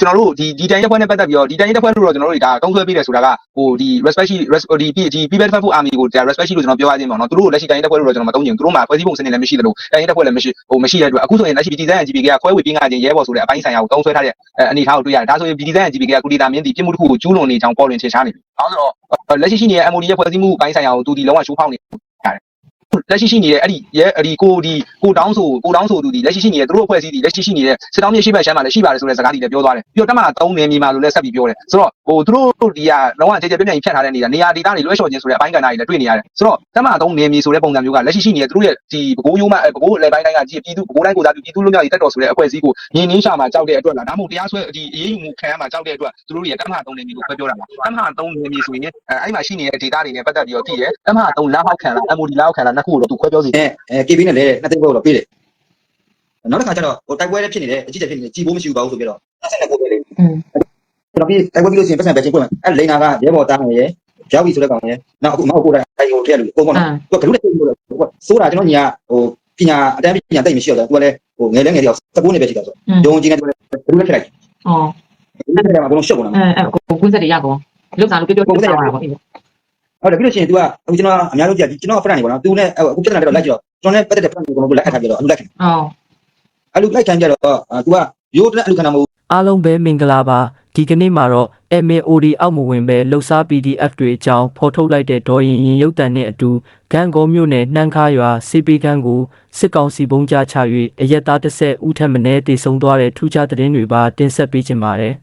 ကျွန်တော်တို့ဒီဒီတိုင်းရက်ဖွဲ့နဲ့ပတ်သက်ပြီးတော့ဒီတိုင်းရက်ဖွဲ့လို့တော့ကျွန်တော်တို့ဒါတုံးဆွဲပေးတယ်ဆိုတာကဟိုဒီ respect ရှိ res- ဒီဒီ people defense army ကိုဒါ respect ရှိလို့ကျွန်တော်ပြောရခြင်းပေါ့နော်သူတို့လက်ရှိတိုင်းရက်ဖွဲ့လို့တော့ကျွန်တော်မတုံးချင်ဘူးသူတို့မှာဖွဲ့စည်းပုံစနစ်လည်းမရှိသလိုတိုင်းရက်ဖွဲ့လည်းမရှိဟိုမရှိတဲ့အတွက်အခုဆိုရင်လက်ရှိ BT ဇန် GP ကခွဲဝေပြီးငါချင်းရဲဘော်ဆိုတဲ့အပိုင်းဆိုင်ရာကိုတုံးဆွဲထားတဲ့အနေအထားကိုတွေ့ရတယ်ဒါဆိုရင် BT ဇန် GP ကကုလီတာမင်းဒီပြစ်မှုတစ်ခုကိုကျူးလွန်နေကြောင်းပေါ်လွင်ထင်ရှားနေပြီ။အဲဆိုတော့လက်ရှိရှိနေတဲ့ MOD ရဲ့ဖွဲ့စည်းမှုအပိုင်းဆိုင်ရာကိုသူဒီလုံးဝရှိုးဖောက်နေ လက်ရှိရှိနေတဲ့အဲ့ဒီရဲအဲ့ဒီကိုဒီကိုတောင်းဆိုကိုတောင်းဆိုသူဒီလက်ရှိရှိနေတဲ့သူတို့အဖွဲ့အစည်းဒီလက်ရှိရှိနေတဲ့စစ်တောင်းမြေရှိဘက်ရှမ်းမှာလည်းရှိပါတယ်ဆိုတဲ့စကားတွေလည်းပြောသွားတယ်ပြီးတော့တက်မှာ3နေမြေမှာလို့လည်းဆက်ပြီးပြောတယ်ဆိုတော့ဟိုသူတို့ဒီကလုံးဝကြည်ကြပြည့်ပြည့်ဖြတ်ထားတဲ့နေတာနေရာဒေသတွေလွှဲလျှော်ခြင်းဆိုတဲ့အပိုင်းကဏ္ဍတွေလည်းတွေ့နေရတယ်ဆိုတော့တက်မှာ3နေမြေဆိုတဲ့ပုံစံမျိုးကလက်ရှိရှိနေတဲ့သူတို့ရဲ့ဒီဘကိုးရိုးမှဘကိုးလေပိုင်းတိုင်းကကြည်ပြည်သူဘကိုးတိုင်းကိုသာပြည်သူလူမျိုးတွေတက်တော်ဆိုတဲ့အဖွဲ့အစည်းကိုရင်းနှင်းရှာမှာကြောက်တဲ့အတွက်လားဒါမှမဟုတ်တရားစွဲဒီအေးအေးမှုခံရမှာကြောက်တဲ့အတွက်သူတို့တွေတက်မှာ3နေမြေကိုပဲပြောတာပါတက်မှာ3နေမြေဆိုရင်အဲအဲ့မှာရှိနေတဲ့ဒေသတွေနဲ့ပတ်သက်ပြီးတော့တည်တယ်တက်မှာ3လောက်ခံလား MOD လောက်ခံလားတစ်ခုကိုတော့သူခွဲပြောစီအဲအဲ KB နဲ့လည်းနှစ်သိန်းဘောတော့ပေးတယ်နောက်တစ်ခါကျတော့ဟိုတိုက်ပွဲလည်းဖြစ်နေတယ်အကြီးကျယ်ဖြစ်နေတယ်ကြည်ဖို့မရှိဘူးပါဘူးဆိုပြီးတော့ဆက်ကိုပဲလေอืมနောက်ပြီးတိုက်ပွဲပြီးလို့ရှိရင်ပတ်စံပဲချင်းပွင့်မယ်အဲလိန်နာကရဲဘော်တားနေရဲ့ရောက်ပြီဆိုတဲ့ကောင်ရဲ့နောက်အခုမဟုတ်ကိုတိုင်းအဲဟိုတရက်လူပုံပေါ့နော်သူကဘလူးနဲ့ပြေးလို့ဆိုတာကျွန်တော်ညီကဟိုပညာအတန်းပညာတိတ်မရှိတော့တယ်သူကလည်းဟိုငယ်လဲငယ်တယောက်19နှစ်ပဲရှိတာဆိုရုံကြီးနဲ့သူကလည်းဘလူးနဲ့ဖြစ်လိုက်ဩအဲ့ဒါကဘလုံးရှုပ်ကုန်တာအဲအဲကိုကူးဆက်တွေရကုန်လုတ်တာလို့ပြောပြောပြောတာပါပေါ့ ဟုတ်တယ်ပြီးလို့ရှိရင် तू ကအခုကျွန်တော်အများလို့ကြည့်ကျွန်တော် friend တွေပေါ့နော် तू နဲ့အခုပြဿနာတွေတော့လိုက်ကြတော့ကျွန်တော်နဲ့ပတ်သက်တဲ့ friend တွေကိုကျွန်တော်တို့လက်အပ်ထားကြတော့အလူလိုက်ခံ อ๋อ အလူလိုက်ခံကြတော့ तू ကရိုးတဲ့အလူခံတာမဟုတ် အားလုံးပဲမင်္ဂလာပါဒီကနေ့မှာတော့ MAOD အောက်မဝင်ပဲလှုပ်ရှား PDF တွေအကြောင်းဖော်ထုတ်လိုက်တဲ့ဒေါ်ရင်ရင်ရုပ်တံနဲ့အတူဂန်ကောမြို့နယ်နှမ်းခါရွာစီပီခန်းကိုစစ်ကောင်စီဘုံကြားချ၍အရက်သားတစ်ဆက်ဦးထက်မင်းတည်ဆုံသွားတဲ့ထူးခြားသတင်းတွေပါတင်ဆက်ပေးခြင်းပါတယ်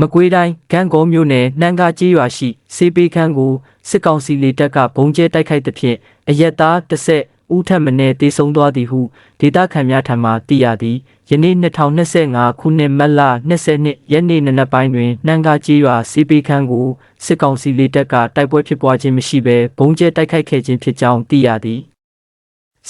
မကွေးတိုင်းဂန်ကောမြို့နယ်နှမ်းခါကြီးရွာရှိစီပီခန်းကိုစစ်ကောင်စီလေတပ်ကဘုံကျဲတိုက်ခိုက်သဖြင့်အရက်သားတစ်ဆက်ဦးထက်မင်းတည်ဆုံသွားသည်ဟုဒေတာခန်များထံမှသိရသည်ယနေ့2025ခုနှစ်မတ်လ22ရက်နေ့နနက်ပိုင်းတွင်နှမ်းကားကြီးရွာစီပီခန်းကိုစစ်ကောင်စီလေတပ်ကတိုက်ပွဲဖြစ်ပွားခြင်းမရှိဘဲဘုံကျဲတိုက်ခိုက်ခဲ့ခြင်းဖြစ်ကြောင်းသိရသည်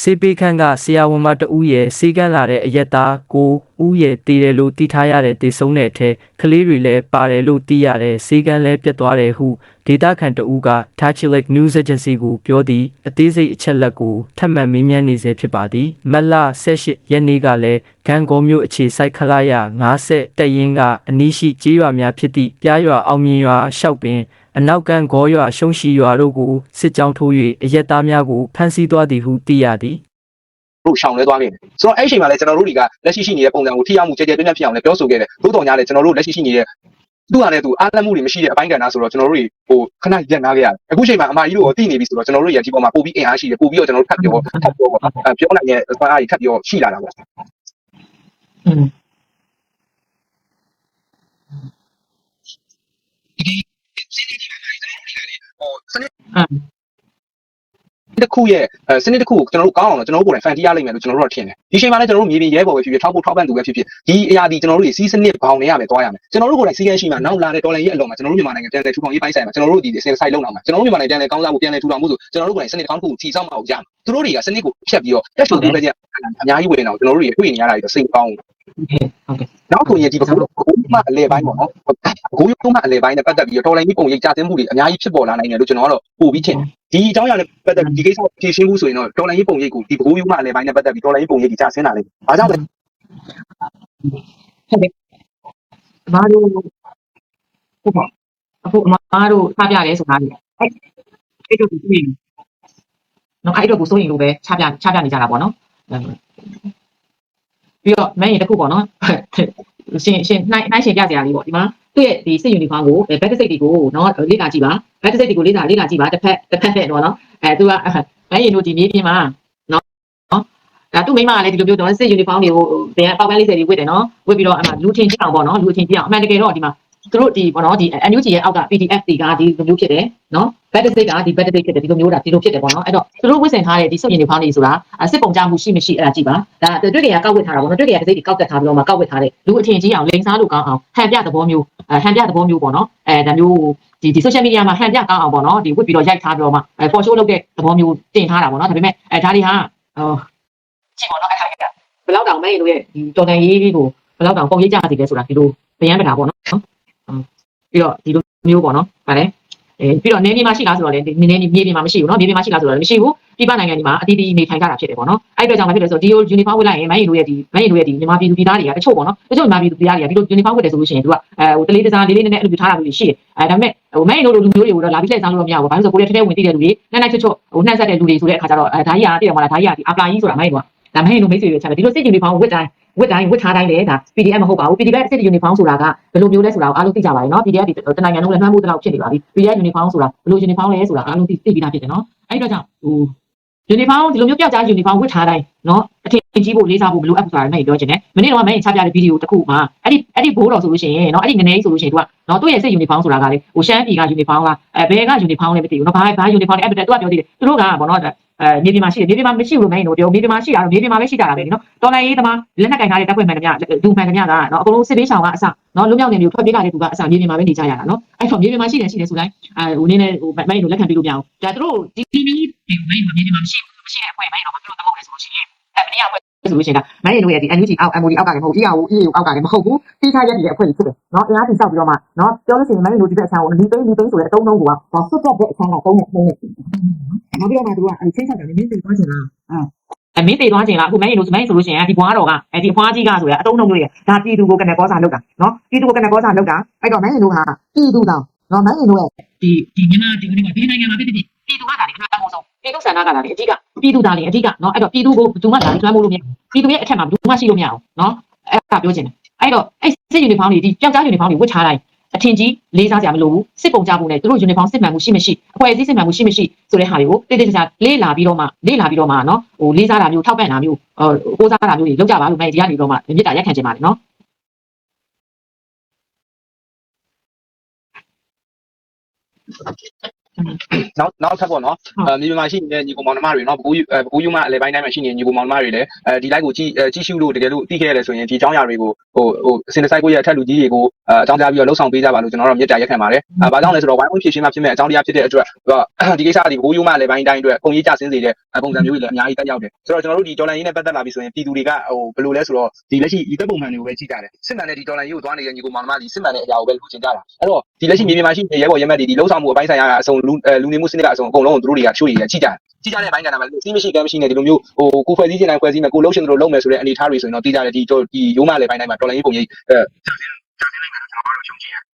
စီပီခန်းကဆရာဝန်မတဦးရဲ့စီကန်းလာတဲ့အရက်သားကိုဦးရဲ့တည်တယ်လို့သိထားရတဲ့တည်ဆုံးတဲ့အထက်ကလေးတွေလည်းပါတယ်လို့သိရတဲ့စီကန်းလည်းပြတ်သွားတယ်ဟုဒေတာခန်တဦးက Touchlick News Agency ကိုပြောသည်အသေးစိတ်အချက်လက်ကိုထပ်မံမေးမြန်းနေစေဖြစ်ပါသည်မတ်လ18ရက်နေ့ကလည်းဂန်ကောမြို့အခြေစိုက်ခလာရ90တက်ရင်ကအနီးရှိကြေးရွာများဖြစ်သည့်ပြားရွာအောင်မြင်ရွာရှောက်ပင် အနောက်ကန်ဂေါ်ရွာရှုံးရှိရွာတို့ကိုစစ်ကြောင်းထိုး၍အရက်သားများကိုဖမ်းဆီးသွားသည်ဟုသိရသည်တို့ရှောင်လဲသွားခဲ့တယ်ဆိုတော့အဲ့ဒီအချိန်မှာလည်းကျွန်တော်တို့တွေကလက်ရှိရှိနေတဲ့ပုံစံကိုထိရောက်မှုကြဲကြဲပြည့်ပြည့်ဖြစ်အောင်လည်းပြောဆိုခဲ့တယ်သို့တော်ညာလည်းကျွန်တော်တို့လက်ရှိရှိနေတဲ့သူ့ဟာနဲ့သူအားလက်မှုတွေမရှိတဲ့အပိုင်းကဏ္ဍဆိုတော့ကျွန်တော်တို့တွေဟိုခဏရက်နာခဲ့ရတယ်အခုချိန်မှာအမကြီးတို့ကိုတည်နေပြီဆိုတော့ကျွန်တော်တို့ရဲ့ဒီပေါ်မှာပို့ပြီးအင်အားရှိတယ်ပို့ပြီးတော့ကျွန်တော်တို့ထပ်ပြောထပ်ပြောပေါ့အဲပြောနိုင်တဲ့စွမ်းအားတွေထပ်ပြောရှိလာတာပေါ့อืม ဟိုစနစ်တစ်ခုရဲ့စနစ်တစ်ခုကိုကျွန်တော်တို့ကောင်းအောင်တော့ကျွန်တော်တို့ကိုယ်တိုင်ဖန်တီးရလိမ့်မယ်လို့ကျွန်တော်တို့ကထင်တယ်ဒီချိန်မှာလည်းကျွန်တော်တို့မြေပြင်ရဲဘော်ပဲဖြစ်ဖြစ်ထောက်ဖို့ထောက်ပံ့သူပဲဖြစ်ဖြစ်ဒီအရာဒီကျွန်တော်တို့တွေစီးစနစ်ဘောင်နေရမယ်သွားရမယ်ကျွန်တော်တို့ကိုယ်တိုင်စီးကန်းရှိမှာနောက်လာတဲ့ဒေါ်လာရဲ့အလုံးမှာကျွန်တော်တို့မြန်မာနိုင်ငံပြန်လည်ထူထောင်ရေးပိုင်းဆိုင်မှာကျွန်တော်တို့ဒီစင်ဆိုင်လုံးအောင်မှာကျွန်တော်တို့မြန်မာနိုင်ငံပြန်လည်ကောင်းစားဖို့ပြန်လည်ထူထောင်ဖို့ဆိုကျွန်တော်တို့ကိုယ်တိုင်စနစ်ကောင်းတစ်ခုကိုထီဆောင်မအောင်ရမယ်သူတို့တွေကစနစ်ကိုဖျက်ပြီးတော့တက်ရှုပ်ပြီးပဲကြအများကြီးဝင်အောင်ကျွန်တော်တို့တွေတွေ့နေရတာတွေစိတ်ကောင်းဟုတ်ကဲ့နောက်ဆိုရင်ဒီဘက်ကတော့ဘုမအလဲပိုင်းပေါ့နော် ဘကူရုံးမအလဲပိုင်းနဲ့ပတ်သက်ပြီးတော့တော်လိုင်းကြီးပုံရိပ်ကြသိမှုတွေအများကြီးဖြစ်ပေါ်လာနိုင်တယ်လို့ကျွန်တော်ကတော့ပို့ပြီးထင်တယ်ဒီအကြောင်းအရာနဲ့ပတ်သက်ဒီကိစ္စဖြေရှင်းမှုဆိုရင်တော့တော်လိုင်းကြီးပုံရိပ်ကိုဒီဘကူရုံးမအလဲပိုင်းနဲ့ပတ်သက်ပြီးတော်လိုင်းကြီးပုံရိပ်ကြီးကြဆင်းလာလိမ့်မယ်။ဘာကြောင့်လဲအမားတို့ဟုတ်ပါအခုအမားတို့ချပြတယ်ဆိုတာလေအဲ့အဲ့တို့ကိုသိရင်နော်အဲ့တို့ကိုစိုးရင်လို့ပဲချပြချပြနေကြတာပေါ့နော်ပြီးတော့မင်းရင်တစ်ခုပေါ့နော်ရှင်ရှင်နိုင်နိုင်ရှင်ပြစရာလေးပေါ့ဒီမှာ သူ့ရဲ့ဒီစစ်ယူနီဖောင်းကိုဘက်တစ်စိတ်တွေကိုနော်လေ့လာကြည့်ပါဘက်တစ်စိတ်တွေကိုလေ့လာလေ့လာကြည့်ပါတစ်ဖက်တစ်ဖက်နဲ့တော့နော်အဲသူကမင်းရင်တို့ဒီမြေပြင်မှာနော်နော်ဒါသူ့မိမကလည်းဒီလိုမျိုးတော့စစ်ယူနီဖောင်းတွေကိုဘယ်ပေါက်ပန်းလေးစယ်တွေဝတ်တယ်နော်ဝတ်ပြီးတော့အမှလူထင်ကြည့်အောင်ပေါ့နော်လူထင်ကြည့်အောင်အမှန်တကယ်တော့ဒီမှာ သူတို့ဒီပေါ့နော်ဒီ NUG ရဲ့အောက်က PDF တွေကဒီလိုမျိုးဖြစ်တယ်နော် bad state ကဒီ bad state ဖြစ်တယ်ဒီလိုမျိုးတာဒီလိုဖြစ်တယ်ပေါ့နော်အဲ့တော့သူတို့ဝစ်ဆင်ထားတဲ့ဒီစုပ်ရင်တွေဖောင်းနေဆိုတာစစ်ပုံကြမှုရှိမရှိအဲ့ဒါကြည့်ပါဒါတွေ့ကြရကောက်ဝစ်ထားတာပေါ့နော်တွေ့ကြရတစ်စိတ်တွေကောက်တက်ထားပြီးတော့မှကောက်ဝစ်ထားတဲ့လူအထင်ကြီးအောင်လိန်စားလို့ကောင်းအောင်ဟန်ပြသဘောမျိုးဟန်ပြသဘောမျိုးပေါ့နော်အဲဒါမျိုးဒီဒီ social media မှာဟန်ပြကောင်းအောင်ပေါ့နော်ဒီဝစ်ပြီးတော့ရိုက်ထားပြီးတော့မှ for show လုပ်တဲ့သဘောမျိုးတင်ထားတာပေါ့နော်ဒါပေမဲ့အဲဒါတွေဟာဟိုကြည့်ပေါ့နော်အဲ့ဒါကြီးဘယ်လောက်တောင်မဲလို့ရဲ့ဒီတော်တန်ရေးကိုဘယ်လောက်တောင်ပုံရိပ်ကြစီလဲဆိုတာဒီလိုဗျမ်းပတာပေါ့နော် ပြီးတော့ဒီလိုမျိုးပေါ့နော်ဗါလဲ အဲပြီးတော့နေမြေမှာရှိလားဆိုတော့လေနည်းနည်းမြေပြင်မှာမရှိဘူးเนาะမြေပြင်မှာရှိလားဆိုတော့မရှိဘူးပြပနိုင်ငံဒီမှာအတီးတီးနေထိုင်ကြတာဖြစ်တယ်ပေါ့နော်အဲ့အတွက်ကြောင့်ဘာဖြစ်လဲဆိုတော့ဒီလို uniform ဝတ်လိုက်ရင်မင်းတို့ရဲ့ဒီမင်းတို့ရဲ့ဒီမြန်မာပြည်သူပြည်သားတွေကတချို့ပေါ့နော်တချို့မြန်မာပြည်သူပြည်သားတွေကဒီလို uniform ဝတ်တယ်ဆိုလို့ရှိရင်သူကအဲဟိုတလေးတစားလေးလေးနည်းနည်းအဲ့လိုပြထားတာမျိုးရှိတယ်အဲဒါပေမဲ့ဟိုမင်းတို့လိုလူမျိုးတွေကိုတော့လာပြီးလက်စားလို့မရဘူးဘာလို့ဆိုကိုရီးယားထဲထဲဝင်တည်တဲ့လူတွေနိုင်နိုင်ချွတ်ချွတ်ဟိုနှက်ဆက်တဲ့လူတွေဆိုတဲ့အခါကျတော့အဲဒါကြီးကတည်တယ်မလားဒါကြီးကဒီအပလာကြီးဆိုတာမင်းတို့ကဒါမင်းတို့မိတ်ဆွေတွေချက်တယ်ဒီလိုစစ် uniform ဝတ်တိုင်း ဝတ်တိုင်းဝတ်ထားတိုင်းလေဒါ PDF မဟုတ်ပါဘူး PDF စစ် uniform ဆိုတာကဘယ်လိုမျိုးလဲဆိုတာကိုအားလုံးသိကြပါတယ်နော် PDF ဒီတနိုင်ငံလုံးလည်းမှန်းဖို့တလောက်ဖြစ်နေပါပြီ PDF uniform ဆိုတာဘယ်လို uniform လဲဆိုတာအားလုံးသိသိပြီးသားဖြစ်တယ်နော်အဲ့တော့ကြောင့်ဟို uniform ဒီလိုမျိုးပြောက်ကြား uniform ဝတ်ထားတိုင်းနော်အထင်ကြီးဖို့လေးစားဖို့ဘယ်လိုအပ်ဆိုတာလည်းမပြောချင်နဲ့မနေ့တော့မင်းချပြတဲ့ဗီဒီယိုတစ်ခုမှာအဲ့ဒီအဲ့ဒီဘိုးတော်ဆိုလို့ရှိရင်နော်အဲ့ဒီငနေဆိုလို့ရှိရင်သူကနော်သူ့ရဲ့စစ် uniform ဆိုတာကလေဟိုရှမ်းပြည်က uniform လားအဲဘယ်က uniform လဲမသိဘူးနော်ဘာဘာ uniform လဲအဲ့ဒါသူကပြောသေးတယ်သူတို့ကဘောနော် အဲမြေပြင်မှာရှိတယ်မြေပြင်မှာမရှိဘူးလို့မင်းတို့ပြောမြေပြင်မှာရှိတာတော့မြေပြင်မှာပဲရှိတာပဲနော်တော်လိုင်းရေးသမားလက်နက်ကင်ထားတဲ့တပ်ဖွဲ့မှန်သမျှဒူမှန်သမျှကနော်အကုန်လုံးစစ်ပေးဆောင်ကအစနော်လွမြောက်နေမျိုးထွက်ပြေးလာတဲ့သူကအစမြေပြင်မှာပဲနေကြရတာနော်အဲ့တော့မြေပြင်မှာရှိတယ်ရှိတယ်ဆိုတိုင်းအဲဟိုနည်းနည်းဟိုမင်းတို့လက်ခံပေးလို့မရဘူးဒါသူတို့ဒီဒီမျိုးဒီမင်းတို့မြေပြင်မှာမရှိဘူးမရှိတဲ့အဖွဲ့မင်းတို့ဘာလို့တမောက်လဲဆိုလို့ရှိရင်အဲမနေ့ကအဖွဲ့ဆိုလို့ရှိရင်ဒါမင်းတို့ရဲ့ဒီ NUG အောက် MOD အောက်ကလည်းမဟုတ် EAO EAO အောက်ကလည်းမဟုတ်ဘူးတိကျရက်ဒီရဲ့အဖွဲ့ကြီးဖြစ်တယ်နော်အင်အားတိစောက်ပြီးတော့မှနော်ပြောလို့ရှိရင်မင်းတို့ဒီဘက်အချမ်းကိုလီပိန်းလီပိန်းဆိုတဲ့အတုံးလုံးကဒါဆွတ်တက်တဲ့အချမ်းကတုံးနဲ့တုံးနဲ့နောက်ပြီးတော့မှသူကအဲချင်းချက်တယ်မင်းတို့ပြောချင်လားအဲမင်းတေသွားခြင်းလားအခုမင်းတို့ဆိုမင်းဆိုလို့ရှိရင်ဒီဘွားတော်ကအဲဒီဘွားကြီးကဆိုရအတုံးလုံးမျိုးတွေဒါပြည်သူကိုကနေကောစာလောက်တာနော်ပြည်သူကိုကနေကောစာလောက်တာအဲ့တော့မင်းတို့ဟာပြည်သူတောင်နော်မင်းတို့ရဲ့ဒီဒီမြန်မာဒီနေ့ကဒီနိုင်ငံမှာဖြစ်ဖြစ်ပြည်သူကဒါလည်းအမှန်တမ်းဆုံး ပြည်သူဆန္ဒကလည်းအဓိကပြည်သူဒါလည်းအဓိကနော်အဲ့တော့ပြည်သူကိုဘယ်သူမှဒါလည်းကျွမ်းမိုးလို့မရပြည်သူရဲ့အထက်မှာဘယ်သူမှရှိလို့မရအောင်နော်အဲ့ဒါပြောချင်တယ်အဲ့တော့အဲ့စစ်ယူနီဖောင်းတွေဒီကြောက်ကြားယူနီဖောင်းတွေဝတ်ထားတိုင်းအထင်ကြီးလေးစားကြမလို့ဘူးစစ်ပုံကြဖို့နဲ့သူတို့ယူနီဖောင်းစစ်မှန်မှုရှိမရှိအဖွဲ့အစည်းစစ်မှန်မှုရှိမရှိဆိုတဲ့ဟာတွေကိုတိတိကျကျလေးလာပြီးတော့မှလေးလာပြီးတော့မှနော်ဟိုလေးစားတာမျိုးထောက်ပံ့တာမျိုးဟိုကိုးစားတာမျိုးတွေလုပ်ကြပါလို့မင်းဒီကနေတော့မှမြစ်တာရက်ခံချင်ပါတယ်နော် နောက်နောက်ထပ်ပေါ့နော်အဲမြေပြင်မှာရှိနေတဲ့ညီကောင်မောင်နှမတွေနော်ဘကူးဘကူးယူမအလဲပိုင်းတိုင်းမှာရှိနေတဲ့ညီကောင်မောင်နှမတွေလည်းအဲဒီ live ကိုကြည့်ကြည့်ရှုလို့တကယ်လို့သိခဲ့ရတယ်ဆိုရင်ဒီအကြောင်းအရာတွေကိုဟိုဟိုစင်တဆိုင်ကိုရဲ့အထက်လူကြီးတွေကိုအကြောင်းကြားပြီးတော့လှုပ်ဆောင်ပေးကြပါလို့ကျွန်တော်တို့မြစ်တာရက်ခံပါတယ်အဲဘာကြောင့်လဲဆိုတော့ဝိုင်းဝန်းဖြည့်ရှင်းမှဖြစ်မဲ့အကြောင်းတရားဖြစ်တဲ့အတွက်ဒီကိစ္စဒီဘကူးယူမအလဲပိုင်းတိုင်းအတွက်ပုံရိပ်ကြဆင်းစေတဲ့ပုံစံမျိုးတွေလည်းအများကြီးတက်ရောက်တယ်ဆိုတော့ကျွန်တော်တို့ဒီဒေါ်လာရင်းနဲ့ပတ်သက်လာပြီဆိုရင်ပြည်သူတွေကဟိုဘယ်လိုလဲဆိုတော့ဒီလက်ရှိဒီသက်ပုံမှန်တွေကိုပဲကြည့်ကြတယ်စစ်မှန်တဲ့ဒီဒေါ်လာရင်းကိုသွားနေတဲ့ညီကောင်မောင်နှမဒီစစ်မှန်တဲ့အရာကိုပဲလူချင်းကြတာအဲ့တော့ဒီလက်ရှိမြေပြင်မှာရှိနေတဲ့ရဲဘော်ရဲမက်တွေဒီလှုပ်ဆောင်မှုအပိုင်းဆိုင်ရာအစုံလူလူနေမှုစနစ်ကအစုံအကုန်လုံးကိုသူတို့တွေကချိုးရည်ရကြည့်ကြတယ်ကြည့်ကြတဲ့ဘိုင်းကဏ္ဍမှာစီးမရှိကမ်းမရှိနဲ့ဒီလိုမျိုးဟိုကိုဖွဲ့စည်းခြင်းတိုင်းဖွဲ့စည်းမယ်ကိုလှုပ်ရှင်တို့လုပ်မယ်ဆိုတဲ့အနေအထားတွေဆိုရင်တော့သိကြတယ်ဒီဒီရိုးမလည်းဘိုင်းတိုင်းမှာတော်လိုင်းရေးပုံရိပ်အဲဒီတော့တော့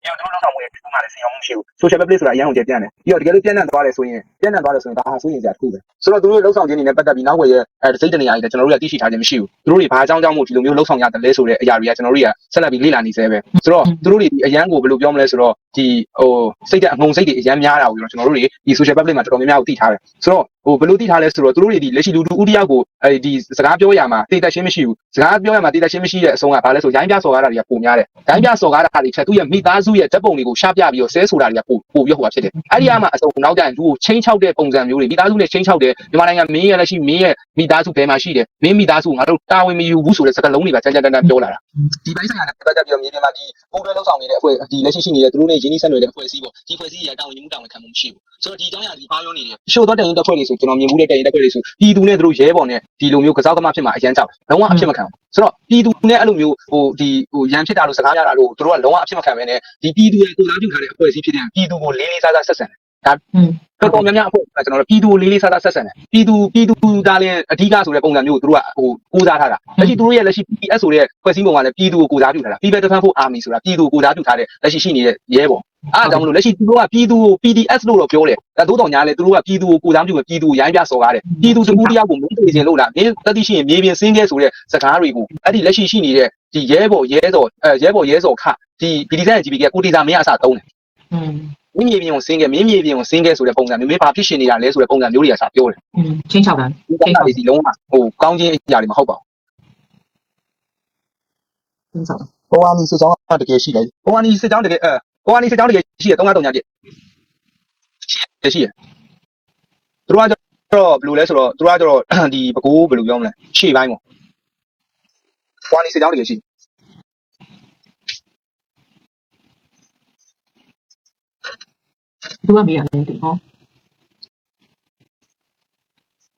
ဆောင်ဝင်ဒီမှာလည်းဆင်အောင်မရှိဘူး social public ဆိုတာအရင်ကပြန့်တယ်ပြီးတော့တကယ်လို့ပြန့်နှံ့သွားတယ်ဆိုရင်ပြန့်နှံ့သွားတယ်ဆိုရင်ဒါဟာဆိုရင်စရာတစ်ခုပဲဆိုတော့သူတို့လှုပ်ဆောင်ခြင်းတွေနဲ့ပတ်သက်ပြီးနောက်ဝယ်ရဲ့အဲစိတ်တနေရာကြီးလည်းကျွန်တော်တို့ကသိရှိထားခြင်းမရှိဘူးသူတို့တွေဘာအကြောင်းကြောင့်မို့ဒီလိုမျိုးလှုပ်ဆောင်ရတယ်လဲဆိုတဲ့အရာတွေကကျွန်တော်တို့ကဆက်လက်ပြီးလေ့လာနေသေးပဲဆိုတော့သူတို့တွေဒီအရန်ကိုဘယ်လိုပြောမလဲဆိုတော့ဒီဟိုစိတ်တဲ့အငုံစိတ်တွေအရန်များတာကိုကျွန်တော်တို့တွေဒီ social public မှာတော်တော်များများကိုသိထားတယ်ဆိုတော့ဟိုဘယ်လိုသိထားလဲဆိုတော့သူတို့တွေဒီလက်ရှိလူတူဦးတယောက်ကိုအဲဒီစကားပြောရမှာတိတ်တက်ရှင်းမရှိဘူးစကားပြောရမှာတိတ်တက်ရှင်းမရှိတဲ့အဆုံးကဘာလဲဆိုရိုင်းပြစော်ကားတာတွေကပုံများတယ်ရိုင်းပြစော်ကားတာတွေချက်သူ့ရဲ့မိသားစုရဲ့ဓာတ်ပုံတွေကိုရှာပြပြီးတော့ဆဲဆိုတာတွေကပို့ပို့ပြီးဟိုဖြစ်တယ်အဲ့ဒီအမှအစုံနောက်ကျရင်သူ့ကိုချင်းချောက်တဲ့ပုံစံမျိုးတွေမိသားစုနဲ့ချင်းချောက်တယ်မြန်မာနိုင်ငံမင်းရဲ့လက်ရှိမင်းရဲ့မိသားစုဘယ်မှာရှိတယ်မင်းမိသားစုငါတို့တာဝန်မယူဘူးဆိုတဲ့စကားလုံးတွေကကြမ်းကြမ်းတမ်းတမ်းပြောလာတာဒီပိုင်းဆိုင်ရာနဲ့ပတ်သက်ပြီးတော့မြေပြင်မှာဒီပုံတွဲလုံးဆောင်နေတဲ့အဖွဲ့ဒီလက်ရှိရှိနေတဲ့သူတို့နဲ့ရင်းနှီးဆက်နွယ်တဲ့အဖွဲ့အစည်းပေါ့ဒီအဖွဲ့အစည်းရဲ့တာဝန်ယူမှုတာဝန်ခံမှုမရှိဘူးဆိုတော့ဒီအကြောင်းအရာဒီပါရောနေတယ်ရှို့တော့တရင်တက်ဖွဲ့တွေဆိုကျွန်တော်မြင်မှုတဲ့တရင်တက်ဖွဲ့တွေဆိုပြည်သူနဲ့သူတို့ရဲဘော်နဲ့ဒီလိုမျိုးကစားသမားဖြစ်မှာအရန်ကြောက်လုံးဝအဖြစ်မခံဘူးဆိုတော့ပြည်သူနဲ့အဲ့လိုမျိုးဟိုဒီဟိုရန်ဖြစ်တာလို့စကားရတာလို့သူတို့ကလုံးဝအဖြစ်မခံဘဲနဲ့ဒီပြည်သူရဲ့ကိုယ်စားပြုထားတဲ့အဖွဲ့အစည်းဖြစ်တဲ့ပြည်သူကိုလေးလေးစားစားဆက်ဆံတယ် ဒါတော်တော်များများအဖွဲ့ကျွန်တော်တို့ပြည်သူလေးလေးစားစားဆက်ဆံတယ်ပြည်သူပြည်သူဒါလည်းအဓိကဆိုတဲ့ပုံစံမျိုးကိုတို့ကဟိုကိုးစားထားတာလက်ရှိတို့ရဲ့လက်ရှိ PS ဆိုတဲ့ဖွဲ့စည်းပုံကလည်းပြည်သူကိုကိုးစားပြုထားတာ People Defense Force Army ဆိုတာပြည်သူကိုကိုးစားပြုထားတဲ့လက်ရှိရှိနေတဲ့ရဲဘော်အားကြောင့်မလို့လက်ရှိသူတို့ကပြည်သူကို PDS လို့တော့ပြောတယ်ဒါသို့တော်ညာလဲသူတို့ကပြည်သူကိုကိုးစားပြုပဲပြည်သူကိုရိုင်းပြစော်ကားတယ်ပြည်သူတကူတယောက်ကိုမင်းသိခြင်းလို့လားမင်းတတိရှိရင်မြေပြင်ဆင်းခဲ့ဆိုတဲ့စကားတွေကိုအဲ့ဒီလက်ရှိရှိနေတဲ့ဒီရဲဘော်ရဲတော်အဲရဲဘော်ရဲတော်ခဒီ PDS ရဲ့ GBK ကိုတီစာမင်းအစတုံးတယ် မင်းမြေပြင်ကိုစင်းခဲ့မင်းမြေပြင်ကိုစင်းခဲ့ဆိုတဲ့ပုံစံမျိုးမင်းဘာဖြစ်ရှင်နေတာလဲဆိုတဲ့ပုံစံမျိုးတွေကစပြောတယ်อืมချင်းချောက်တာဒီကောင်တွေဒီလုံးဝဟိုကောင်းချင်းအရာတွေမဟုတ်ပါချင်းချောက်တာဘူးဘောဝါနီစစ်ကြောင်းကတကယ်ရှိတယ်ဘောဝါနီစစ်ကြောင်းတကယ်အဲဘောဝါနီစစ်ကြောင်းတကယ်ရှိတယ်3 5 3ညပြည့်ရှိတယ်ရှိတယ်သူတို့ကကျတော့ဘယ်လိုလဲဆိုတော့သူတို့ကကျတော့ဒီပကိုးဘယ်လိုပြောမလဲရှေ့ပိုင်းပေါ့ဘောဝါနီစစ်ကြောင်းတကယ်ရှိ သူကမေးရတယ်ဒီဟော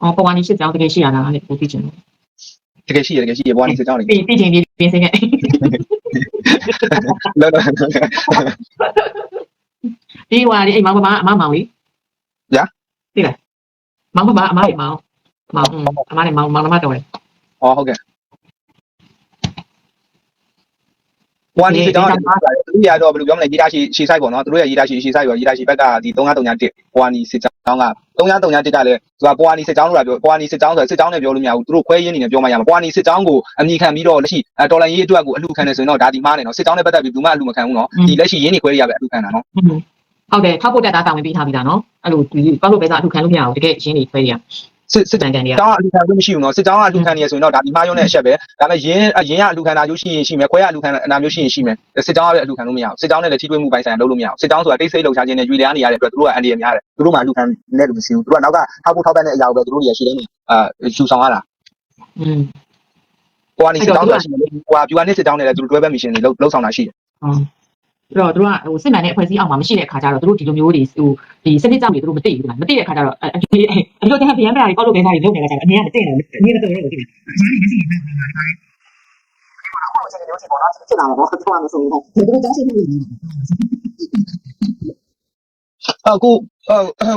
အော်ပဝါနီရှစ်ကြောင်တကယ်ရှိရတာလေကိုသိချင်တယ်တကယ်ရှိတယ်တကယ်ရှိတယ်ဘောဝါနီစစ်ကြောင်းတကယ်ပြီးပြီးချင်းပြီးပြင်စင်ခဲ့လောလောဒီဟိုဒီအိမ်မောင်ပမာအမမောင်လေညာသိလားမောင်ပမာအမလေးမောင်မောင်အမလေးမောင်မောင်မတော်တယ်ဟောဟုတ်ကဲ့ ဟိုကဒီစစ်ကြောင်းကသူရတော့ဘယ်လိုပြောမလဲရေးတာရှိရှေ့ဆိုင်ပေါ့နော်သူတို့ရဲ့ရေးတာရှိရှေ့ဆိုင်ရောရေးတာရှိဘက်ကဒီ3931ဟိုကနီစစ်ကြောင်းက3931ကလည်းသူကပွာနီစစ်ကြောင်းလို့ပြောပွာနီစစ်ကြောင်းဆိုစစ်ကြောင်းနဲ့ပြောလို့မရဘူးသူတို့ခွဲရင်းနေနဲ့ပြောမှရမှာပွာနီစစ်ကြောင်းကိုအမိခံပြီးတော့လက်ရှိတော်လိုင်းရေးအတွက်ကိုအလှခံနေဆိုရင်တော့ဒါဒီမားနေနော်စစ်ကြောင်းနဲ့ပတ်သက်ပြီးဘူးမှအလှမခံဘူးနော်ဒီလက်ရှိရင်းနေခွဲရပဲအလှခံတာနော်ဟုတ်တယ်ထောက်ဖို့တက်တာတာဝင်ပေးထားပြီးသားနော်အဲ့လိုဒီကောက်လို့ပဲစားအထုခံလို့မရဘူးတကယ်ရင်းနေခွဲရ စစ်စစ်တန်တန်တွေကတောင်းအလူခံလို့မရှိဘူးနော်စစ်တောင်းကအလူခံနေရဆိုရင်တော့ဒါဒီမှားရုံနဲ့အချက်ပဲဒါပေမဲ့ရင်းရင်းကအလူခံတာမျိုးရှိရင်ရှိမယ်ခွဲကအလူခံအနာမျိုးရှိရင်ရှိမယ်စစ်တောင်းကလည်းအလူခံလို့မရဘူးစစ်တောင်းနဲ့လည်းထိတွေ့မှုပိုင်းဆိုင်ရာလုပ်လို့မရဘူးစစ်တောင်းဆိုတာတိတ်ဆိတ်လှုပ်ရှားခြင်းနဲ့ရွေလျားနေရတဲ့အတွက်သူတို့ကအန်ဒီရများတယ်သူတို့မှအလူခံနဲ့လို့မရှိဘူးသူတို့ကနောက်ကထောက်ဖို့ထောက်ပံ့တဲ့အရာကိုပဲသူတို့တွေကရှိတယ်အာယူဆောင်ရတာอืมဟိုကနေစစ်တောင်းဆိုတာရှိတယ်ဟိုကပြူကနေစစ်တောင်းနဲ့လည်းသူတို့တွဲဘက်မရှင်တွေလှုပ်လှုပ်ဆောင်တာရှိတယ်အဲ့တော့ သူတို့ကဟိုစစ်မှန်တဲ့အဖွဲ့အစည်းအောက်မှာမရှိတဲ့အခါကျတော့သူတို့ဒီလိုမျိုးတွေဟိုဒီစနစ်ကြောင့်တွေသူတို့မသိဘူးလားမသိတဲ့အခါကျတော့အဒီအဒီလိုတဲ့ဗျမ်းပရာတွေကောက်လို့ပဲစားတွေလုပ်နေတာကြတယ်အမြင်ကမသိဘူးအမြင်ကတော့လည်းမသိဘူးဖြစ်လာတော့တော့မဆိုဘူးဒီလိုကြောင်းရှိနေတယ် အခု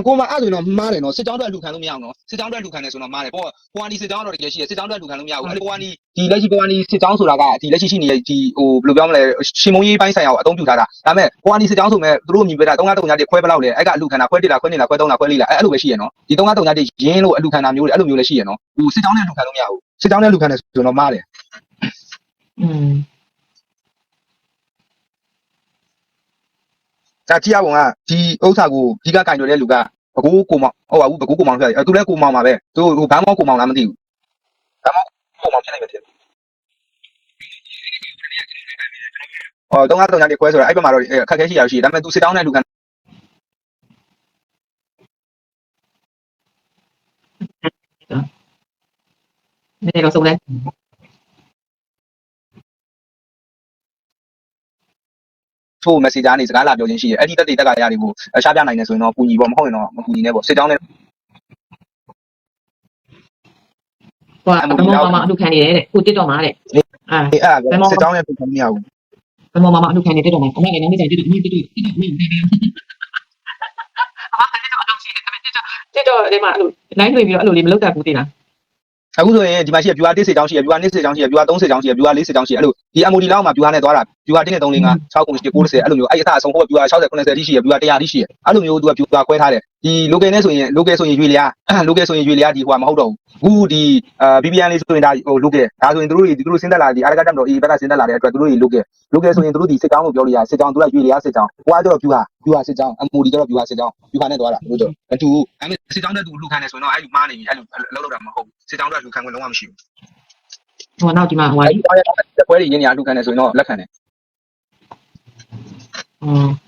ကိုမအဲ့ဆိုရင်တော့မားတယ်နော်စစ်တောင်းအတွက်အလူခံလို့မရအောင်နော်စစ်တောင်းအတွက်အလူခံနေဆိုတော့မားတယ်ပေါ့ဟိုကနေစစ်တောင်းတော့တကယ်ရှိတယ်စစ်တောင်းအတွက်အလူခံလို့မရဘူးအဲ့ဟိုကနေဒီလက်ရှိဟိုကနေစစ်တောင်းဆိုတာကဒီလက်ရှိရှိနေတဲ့ဒီဟိုဘယ်လိုပြောမလဲရှင်မုံရေးပိုင်းဆိုင်ရာကိုအသုံးပြုထားတာဒါပေမဲ့ဟိုကနေစစ်တောင်းဆိုမဲ့သူတို့မြင်ပြတာ3-3ညတိခွဲဘလောက်လဲအဲ့ကအလူခံတာခွဲတိလားခွဲနေလားခွဲ3လားခွဲ4လားအဲ့အဲ့လိုပဲရှိရနော်ဒီ3-3ညတိရင်းလို့အလူခံတာမျိုးတွေအဲ့လိုမျိုးလည်းရှိရနော်ဟိုစစ်တောင်းနဲ့အလူခံလို့မရဘူးစစ်တောင်းနဲ့အလူခံနေဆိုတော့မားတယ်อืม ဒါကြည့်ရပုံကဒီဥစ္စာကိုဒီကကင်တော်တဲ့လူကဘကိုးကိုမောင်ဟုတ်ပါဘူးဘကိုးကိုမောင်ဖြစ်တယ်သူလည်းကိုမောင်ပါပဲသူဟိုဘန်းမောကိုမောင်လားမသိဘူးဘန်းမောကိုမောင်ဖြစ်နေမှာဖြစ်ဟောတော့ကတော့ညနေခွဲဆိုတော့အဲ့ဘက်မှာတော့အခက်ခဲရှိရရှိတယ်ဒါပေမဲ့သူစစ်တောင်းတဲ့လူကနည်းတော့စုံလဲ ထို့ messenger နေစကားလာပြောခြင်းရှိတယ်အဲ့ဒီတက်တွေတက်ကရတွေကိုရှားပြနိုင်နေဆိုရင်တော့ပူညီပေါ့မဟုတ်ရင်တော့မပူညီနဲ့ပေါ့စစ်တောင်းနဲ့ဟိုကဘမောမမအထုခံနေတယ်တဲ့ကိုတစ်တော့မှာတဲ့အာအဲ့အဲ့စစ်တောင်းနဲ့ပူမရဘူးဘမောမမအထုခံနေတစ်တော့မှာအမေလည်းနောက်နေ့ကျတစ်တော့အမေတစ်တော့တစ်တော့အမေတစ်တော့အမတစ်တော့အတော့ရှိတယ်ဒါပေမဲ့တစ်တော့တစ်တော့ဒီမှာအဲ့လို line တွေ့ပြီးတော့အဲ့လိုလေးမလုပ်တတ်ဘူးတင်လား အခုဆိုရင်ဒီမှာရှိရ viewer 1စစ်တောင်းရှိရ viewer 2စစ်တောင်းရှိရ viewer 3စစ်တောင်းရှိရ viewer 4စစ်တောင်းရှိရအဲ့လိုဒီ MOD လောက်မှာ viewer နဲ့သွားတာ viewer 1နဲ့3 4 5 6 9 10 90အဲ့လိုမျိုးအဲ့အစအဆုံးဟို viewer 60 90တိရှိရ viewer 100တိရှိရအဲ့လိုမျိုးသူက viewer ခွဲထားတယ်ဒီ local နဲ့ဆိုရင် local ဆိုရင်ရွေလျာ local ဆိုရင်ရွေလျာဒီဟိုမဟုတ်တော့ဘူးအခုဒီအာ VPN လေးဆိုရင်ဒါဟို local ဒါဆိုရင်တို့တွေသူတို့စဉ်းသက်လာဒီအားကတက်တော့အေးဘက်ကစဉ်းသက်လာတဲ့အတွက်သူတို့တွေ local local ဆိုရင်တို့ဒီစစ်ကြောင်းလို့ပြောလို့ရစစ်ကြောင်းတို့ကရွေလျာစစ်ကြောင်းဟိုကတော့ viewer viewer စစ်ကြောင်း MOD တော့ viewer စစ်ကြောင်း viewer နဲ့သွားတာတို့တော့မတူဘူးအဲ့စစ်ကြောင်းတဲ့သူလူခံနေဆိုရင်တော့အဲ့လူမားနေပြီအဲ့လိုလောက်လောက်တာမဟုတ်ဘူးစစ်ကြောင်းတော့လူခံခွင့်လုံးဝမရှိဘူးဟိုနောက်ဒီမှာဟိုအဲ့ဒီတော့ရပွဲတွေရင်းနေအလူခံနေဆိုရင်တော့လက်ခံတယ်อืม။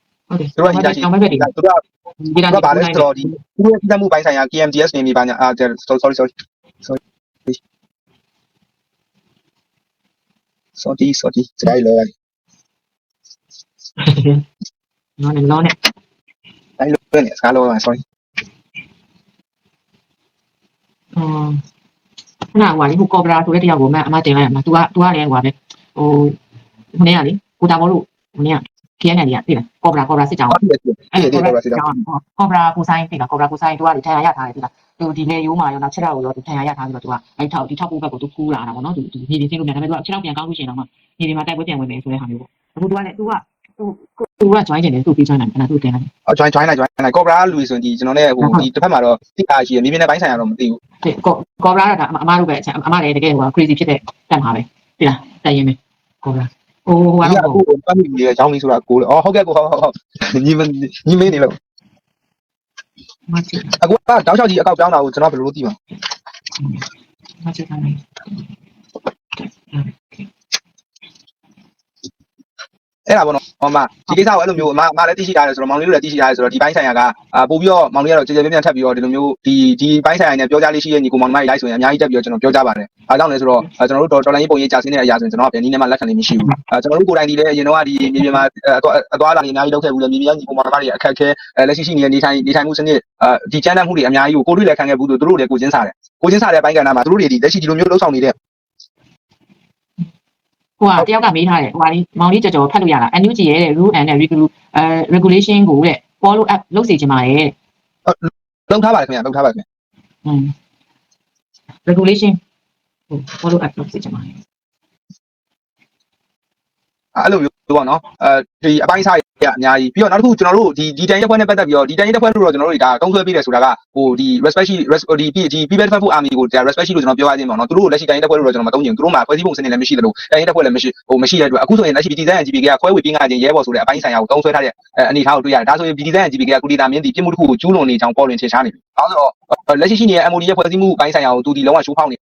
ဟုတ်တယ် သူတို့ကရေးတာကြီး တောင်ပိုင်းဘက်တွေ သူတို့က ဒီက သူကဘာလဲဆိုတော့ဒီသူတို့ပြည်မှုပိုင်းဆိုင်ရာ KMDS နေနေပါညာအာ sorry sorry sorry sorry sorry စရိုက်လော နော်နေလောနဲ့ အဲ့လိုပဲစကားလော sorry อืมခဏဟိုကလေဟိုကော်ဘရာဆိုတဲ့တယောက်ကိုမအမတင်လိုက်ရမှာ तू က तू ကလည်းဟိုကပဲဟိုဟိုနေ့ကလေကိုတာဘောလို့ဟိုနေ့က KNL တွေကသိလားကော့ဘရာကော့ဘရာစစ်ကြောင်းအဲ့ဒီကော့ဘရာစစ်ကြောင်းကော့ဘရာကိုဆိုင်သိလားကော့ဘရာကိုဆိုင်တို့ကဒီထန်ရရထားတယ်သိလားသူဒီနေရိုးမှာရောနောက်ချက်တော့ရောဒီထန်ရရထားပြီးတော့သူကအဲ့ထောက်ဒီထောက်ပိုးဘက်ကိုသူကူးလာတာပေါ့နော်သူဒီနေနေသိလို့မြန်တယ်သူကချက်တော့ပြန်ကောင်းလို့ရှိရင်တော့မှနေနေမှာတိုက်ပွဲပြန်ဝင်မယ်ဆိုတဲ့ဟာမျိုးပေါ့အခုသူကလည်းသူကကိုသူက join တယ်လေသူပြီး join တယ်အဲ့ဒါသူတင်တယ်အော် join join လိုက် join လိုက်ကော့ဘရာလူဆိုရင်ဒီကျွန်တော်လည်းဟိုဒီတစ်ဖက်မှာတော့တိအားရှိရမြေပြင်နဲ့ဘိုင်းဆိုင်ရတော့မသိဘူးကော့ကော့ဘရာကတော့အမအမတို့ပဲအမလည်းတကယ်ဟို crazy ဖြစ်တဲ့တက်မှာပဲတိလားတိုင်ရင်ပဲကော့ဘရာ ဟိုဟိုဒီကတော့အခုပတ်မိနေရောင်းပြီးဆိုတာကိုအော်ဟုတ်ကဲ့ကိုဟုတ်ဟုတ်ညီမညီမနေလို့မချစ်အခုကတောက်လျှောက်ကြီးအကောက်ပြောင်းတာကိုကျွန်တော်ဘယ်လိုလုပ်သိမှာမချစ်တယ် အဲ့ဒါပေါ့နော်ဟောမှာဒီကိစ္စကိုအဲ့လိုမျိုးအမအမလည်းသိရှိထားတယ်ဆိုတော့မောင်လေးတို့လည်းသိရှိထားတယ်ဆိုတော့ဒီပိုင်းဆိုင်ရာကအာပို့ပြီးတော့မောင်လေးကတော့ကြေကြေပြန့်ပြန့်ထပ်ပြီးတော့ဒီလိုမျိုးဒီဒီပိုင်းဆိုင်ရာနဲ့ပြောကြားလေးရှိတဲ့ညီကိုမောင်နှမတွေလိုက်ဆိုရင်အများကြီးတက်ပြီးတော့ကျွန်တော်ပြောကြပါတယ်အားကြောင့်လဲဆိုတော့ကျွန်တော်တို့တော်လိုင်းရေးပုံရေးကြာစင်းတဲ့အရာဆိုရင်ကျွန်တော်ကပြန်နည်းနဲ့မှလက်ခံနေမရှိဘူးအာကျွန်တော်တို့ကိုယ်တိုင်ဒီလည်းအရင်တော့ကဒီမြေပြင်မှာအသွားလာနေအများကြီးလုပ်ခဲ့ဘူးလေမြေပြင်ညီကိုမောင်နှမတွေအခက်ခဲလက်ရှိရှိနေတဲ့နေထိုင်နေထိုင်မှုစနစ်အာဒီကျန်းတဲ့မှုတွေအများကြီးကိုကိုတွေ့လည်းခံခဲ့ဘူးသူတို့လည်းကိုချင်းစားတယ်ကိုချင်းစားတဲ့ပိုင်းကဏ္ဍမှာသူတို့တွေဒီလက်ရှိဒီလိုမျိုးလှုပ်ဆောင်နေတဲ့ ဟိုကတယောက်ကမေးထားတယ်ဟိုကလေးမောင်လေးကြော်ကြော်ဖတ်လို့ရလား NUG ရဲ့တဲ့ rule and regulation အဲ regulation ကိုတဲ့ follow up လုပ်စေချင်ပါတယ်တဲ့လုံထားပါတယ်ခင်ဗျာလုံထားပါတယ်ခင်ဗျာอืม regulation ဟို follow up လုပ်စေချင်ပါတယ်အဲ့လိုမျိုး ပေါ့နော်အဲဒီအပိုင်းစားရအများကြီးပြီးတော့နောက်တစ်ခုကျွန်တော်တို့ဒီဒီတန်ရက်ဖွဲ့နဲ့ပတ်သက်ပြီးတော့ဒီတန်ရက်ဖွဲ့လို့တော့ကျွန်တော်တို့ဒါတုံးဆွဲပေးတယ်ဆိုတာကဟိုဒီ respect ရှိဒီဒီ people defense army ကိုဒါ respect ရှိလို့ကျွန်တော်ပြောရခြင်းပေါ့နော်သူတို့လက်ရှိတန်ရက်ဖွဲ့လို့တော့ကျွန်တော်မတုံးချင်သူတို့မှာဖွဲ့စည်းပုံစနစ်လည်းမရှိသလိုတန်ရက်ဖွဲ့လည်းမရှိဟိုမရှိတဲ့အတွက်အခုဆိုရင်လက်ရှိ design and GPK ကခွဲဝေပေးငါခြင်းရဲဘော်ဆိုတဲ့အပိုင်းဆိုင်ရာကိုတုံးဆွဲထားတဲ့အနေအထားကိုတွေ့ရတယ်ဒါဆိုရင် design and GPK ကကုလီတာမင်းဒီပြစ်မှုတစ်ခုကိုကျူးလွန်နေကြောင်းပေါ်လွင်ထင်ရှားနေပြီ။အဲဆိုတော့လက်ရှိရှိနေတဲ့ MOD ရဲ့ဖွဲ့စည်းမှုပိုင်းဆိုင်ရာကိုသူဒီလုံးဝရှိုးဖောက်နေ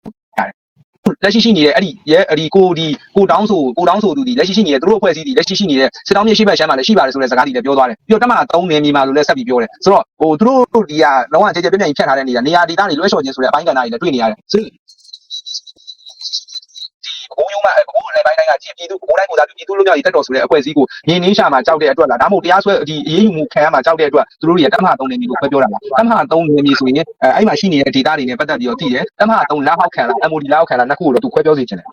လက်ရှိရှိနေတဲ့အဲ့ဒီရဲအဲ့ဒီကိုဒီကိုတောင်းဆိုကိုတောင်းဆိုသူဒီလက်ရှိရှိနေတဲ့သူတို့အဖွဲ့အစည်းဒီလက်ရှိရှိနေတဲ့စစ်တောင်းမြေရှိဘက်ရှမ်းမှာလည်းရှိပါတယ်ဆိုတဲ့စကားတွေလည်းပြောသွားတယ်ပြီးတော့တက်မ3နေမြေမှာလို့လည်းဆက်ပြီးပြောတယ်ဆိုတော့ဟိုသူတို့ဒီကလုံးဝကြဲကြဲပြန့်ပြန့်ဖြတ်ထားတဲ့နေရာနေရာဒေသတွေလွှဲလျှော်ခြင်းဆိုတဲ့အပိုင်းကဏ္ဍတွေလည်းတွေ့နေရတယ် ဆိုတော့ဘုံယုံမှာဘုံလည်းပိုင်းတိုင်းကကြည်ပြည်သူဘုံတိုင်းကိုသာပြည်သူလူမျိုးကြီးတက်တော်ဆိုတဲ့အဖွဲ့အစည်းကိုမြင်းနှင်းရှာမှာကြောက်တဲ့အတွက်လားဒါမှမဟုတ်တရားစွဲဒီအေးအေးယူမှုခံရမှာကြောက်တဲ့အတွက်သူတို့တွေကတက်မ3နေမြေကိုခွဲပြောတာလားတက်မ3နေမြေဆိုရင်အဲအဲ့မှာရှိနေတဲ့ဒေသတွေနဲ့ပတ်သက်ပြီးတော့သိတယ်တက်မ3လက်ဟောက်ခံလား MOD လက်ဟောက်ခံလားနှစ်ခုကိုတော့သူခွဲပြောစေချင်တယ်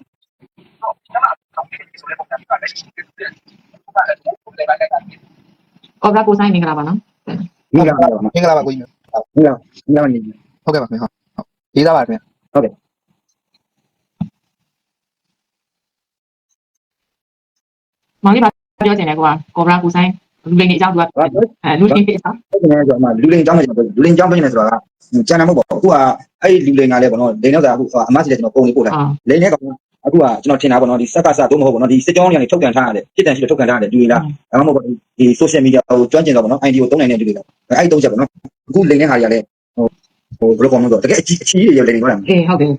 ကောဘရာကိုဆိုင်မင်္ဂလာပါနော်မိလာပါတော့မင်္ဂလာပါကိုကြီးမိလာမိလာနေဟုတ်ကဲ့ပါခင်ဗျဟုတ်ဟုတ်ရေးသားပါခင်ဗျ မောင်လေးပါပြောချင်တယ်ကွာကောဘရာကိုဆိုင်လူလိန်တွေအကြောင်းသူကအဲလူလိန်တွေအကြောင်းဟုတ်တယ်ဆိုတော့လူလင်အကြောင်းပဲလူလင်အကြောင်းပဲနေဆိုတာကကျန်တာမဟုတ်ပါဘူးအခုကအဲ့ဒီလူလင်ကလည်းပေါ့နော်လိန်တော့အခုအမစီလည်းကျွန်တော်ပုံလေးပို့ထားအာလိန်နဲ့ကောင်အခုကကျွန်တော်ထင်တာပေါ့နော်ဒီစက်ကစားတော့မဟုတ်ဘူးနော်ဒီစစ်ကြောင်းတွေကနေထုတ်ကန်ထားရတယ်ဖြစ်တန်ရှိလို့ထုတ်ကန်ထားရတယ်လူတွေကဒါမှမဟုတ်ဒီ social media ကိုကျွမ်းကျင်တော့ပေါ့နော် ID ကိုတုံးနိုင်တဲ့လူတွေကအဲ့ဒီတုံးချက်ပေါ့နော်အခုလိန်နဲ့ဟာတွေကလည်းဟိုဟိုဘယ်လိုကောင်လို့တော့တကယ်အချီအချီတွေရောလိန်တွေတော့အေးဟုတ်တယ်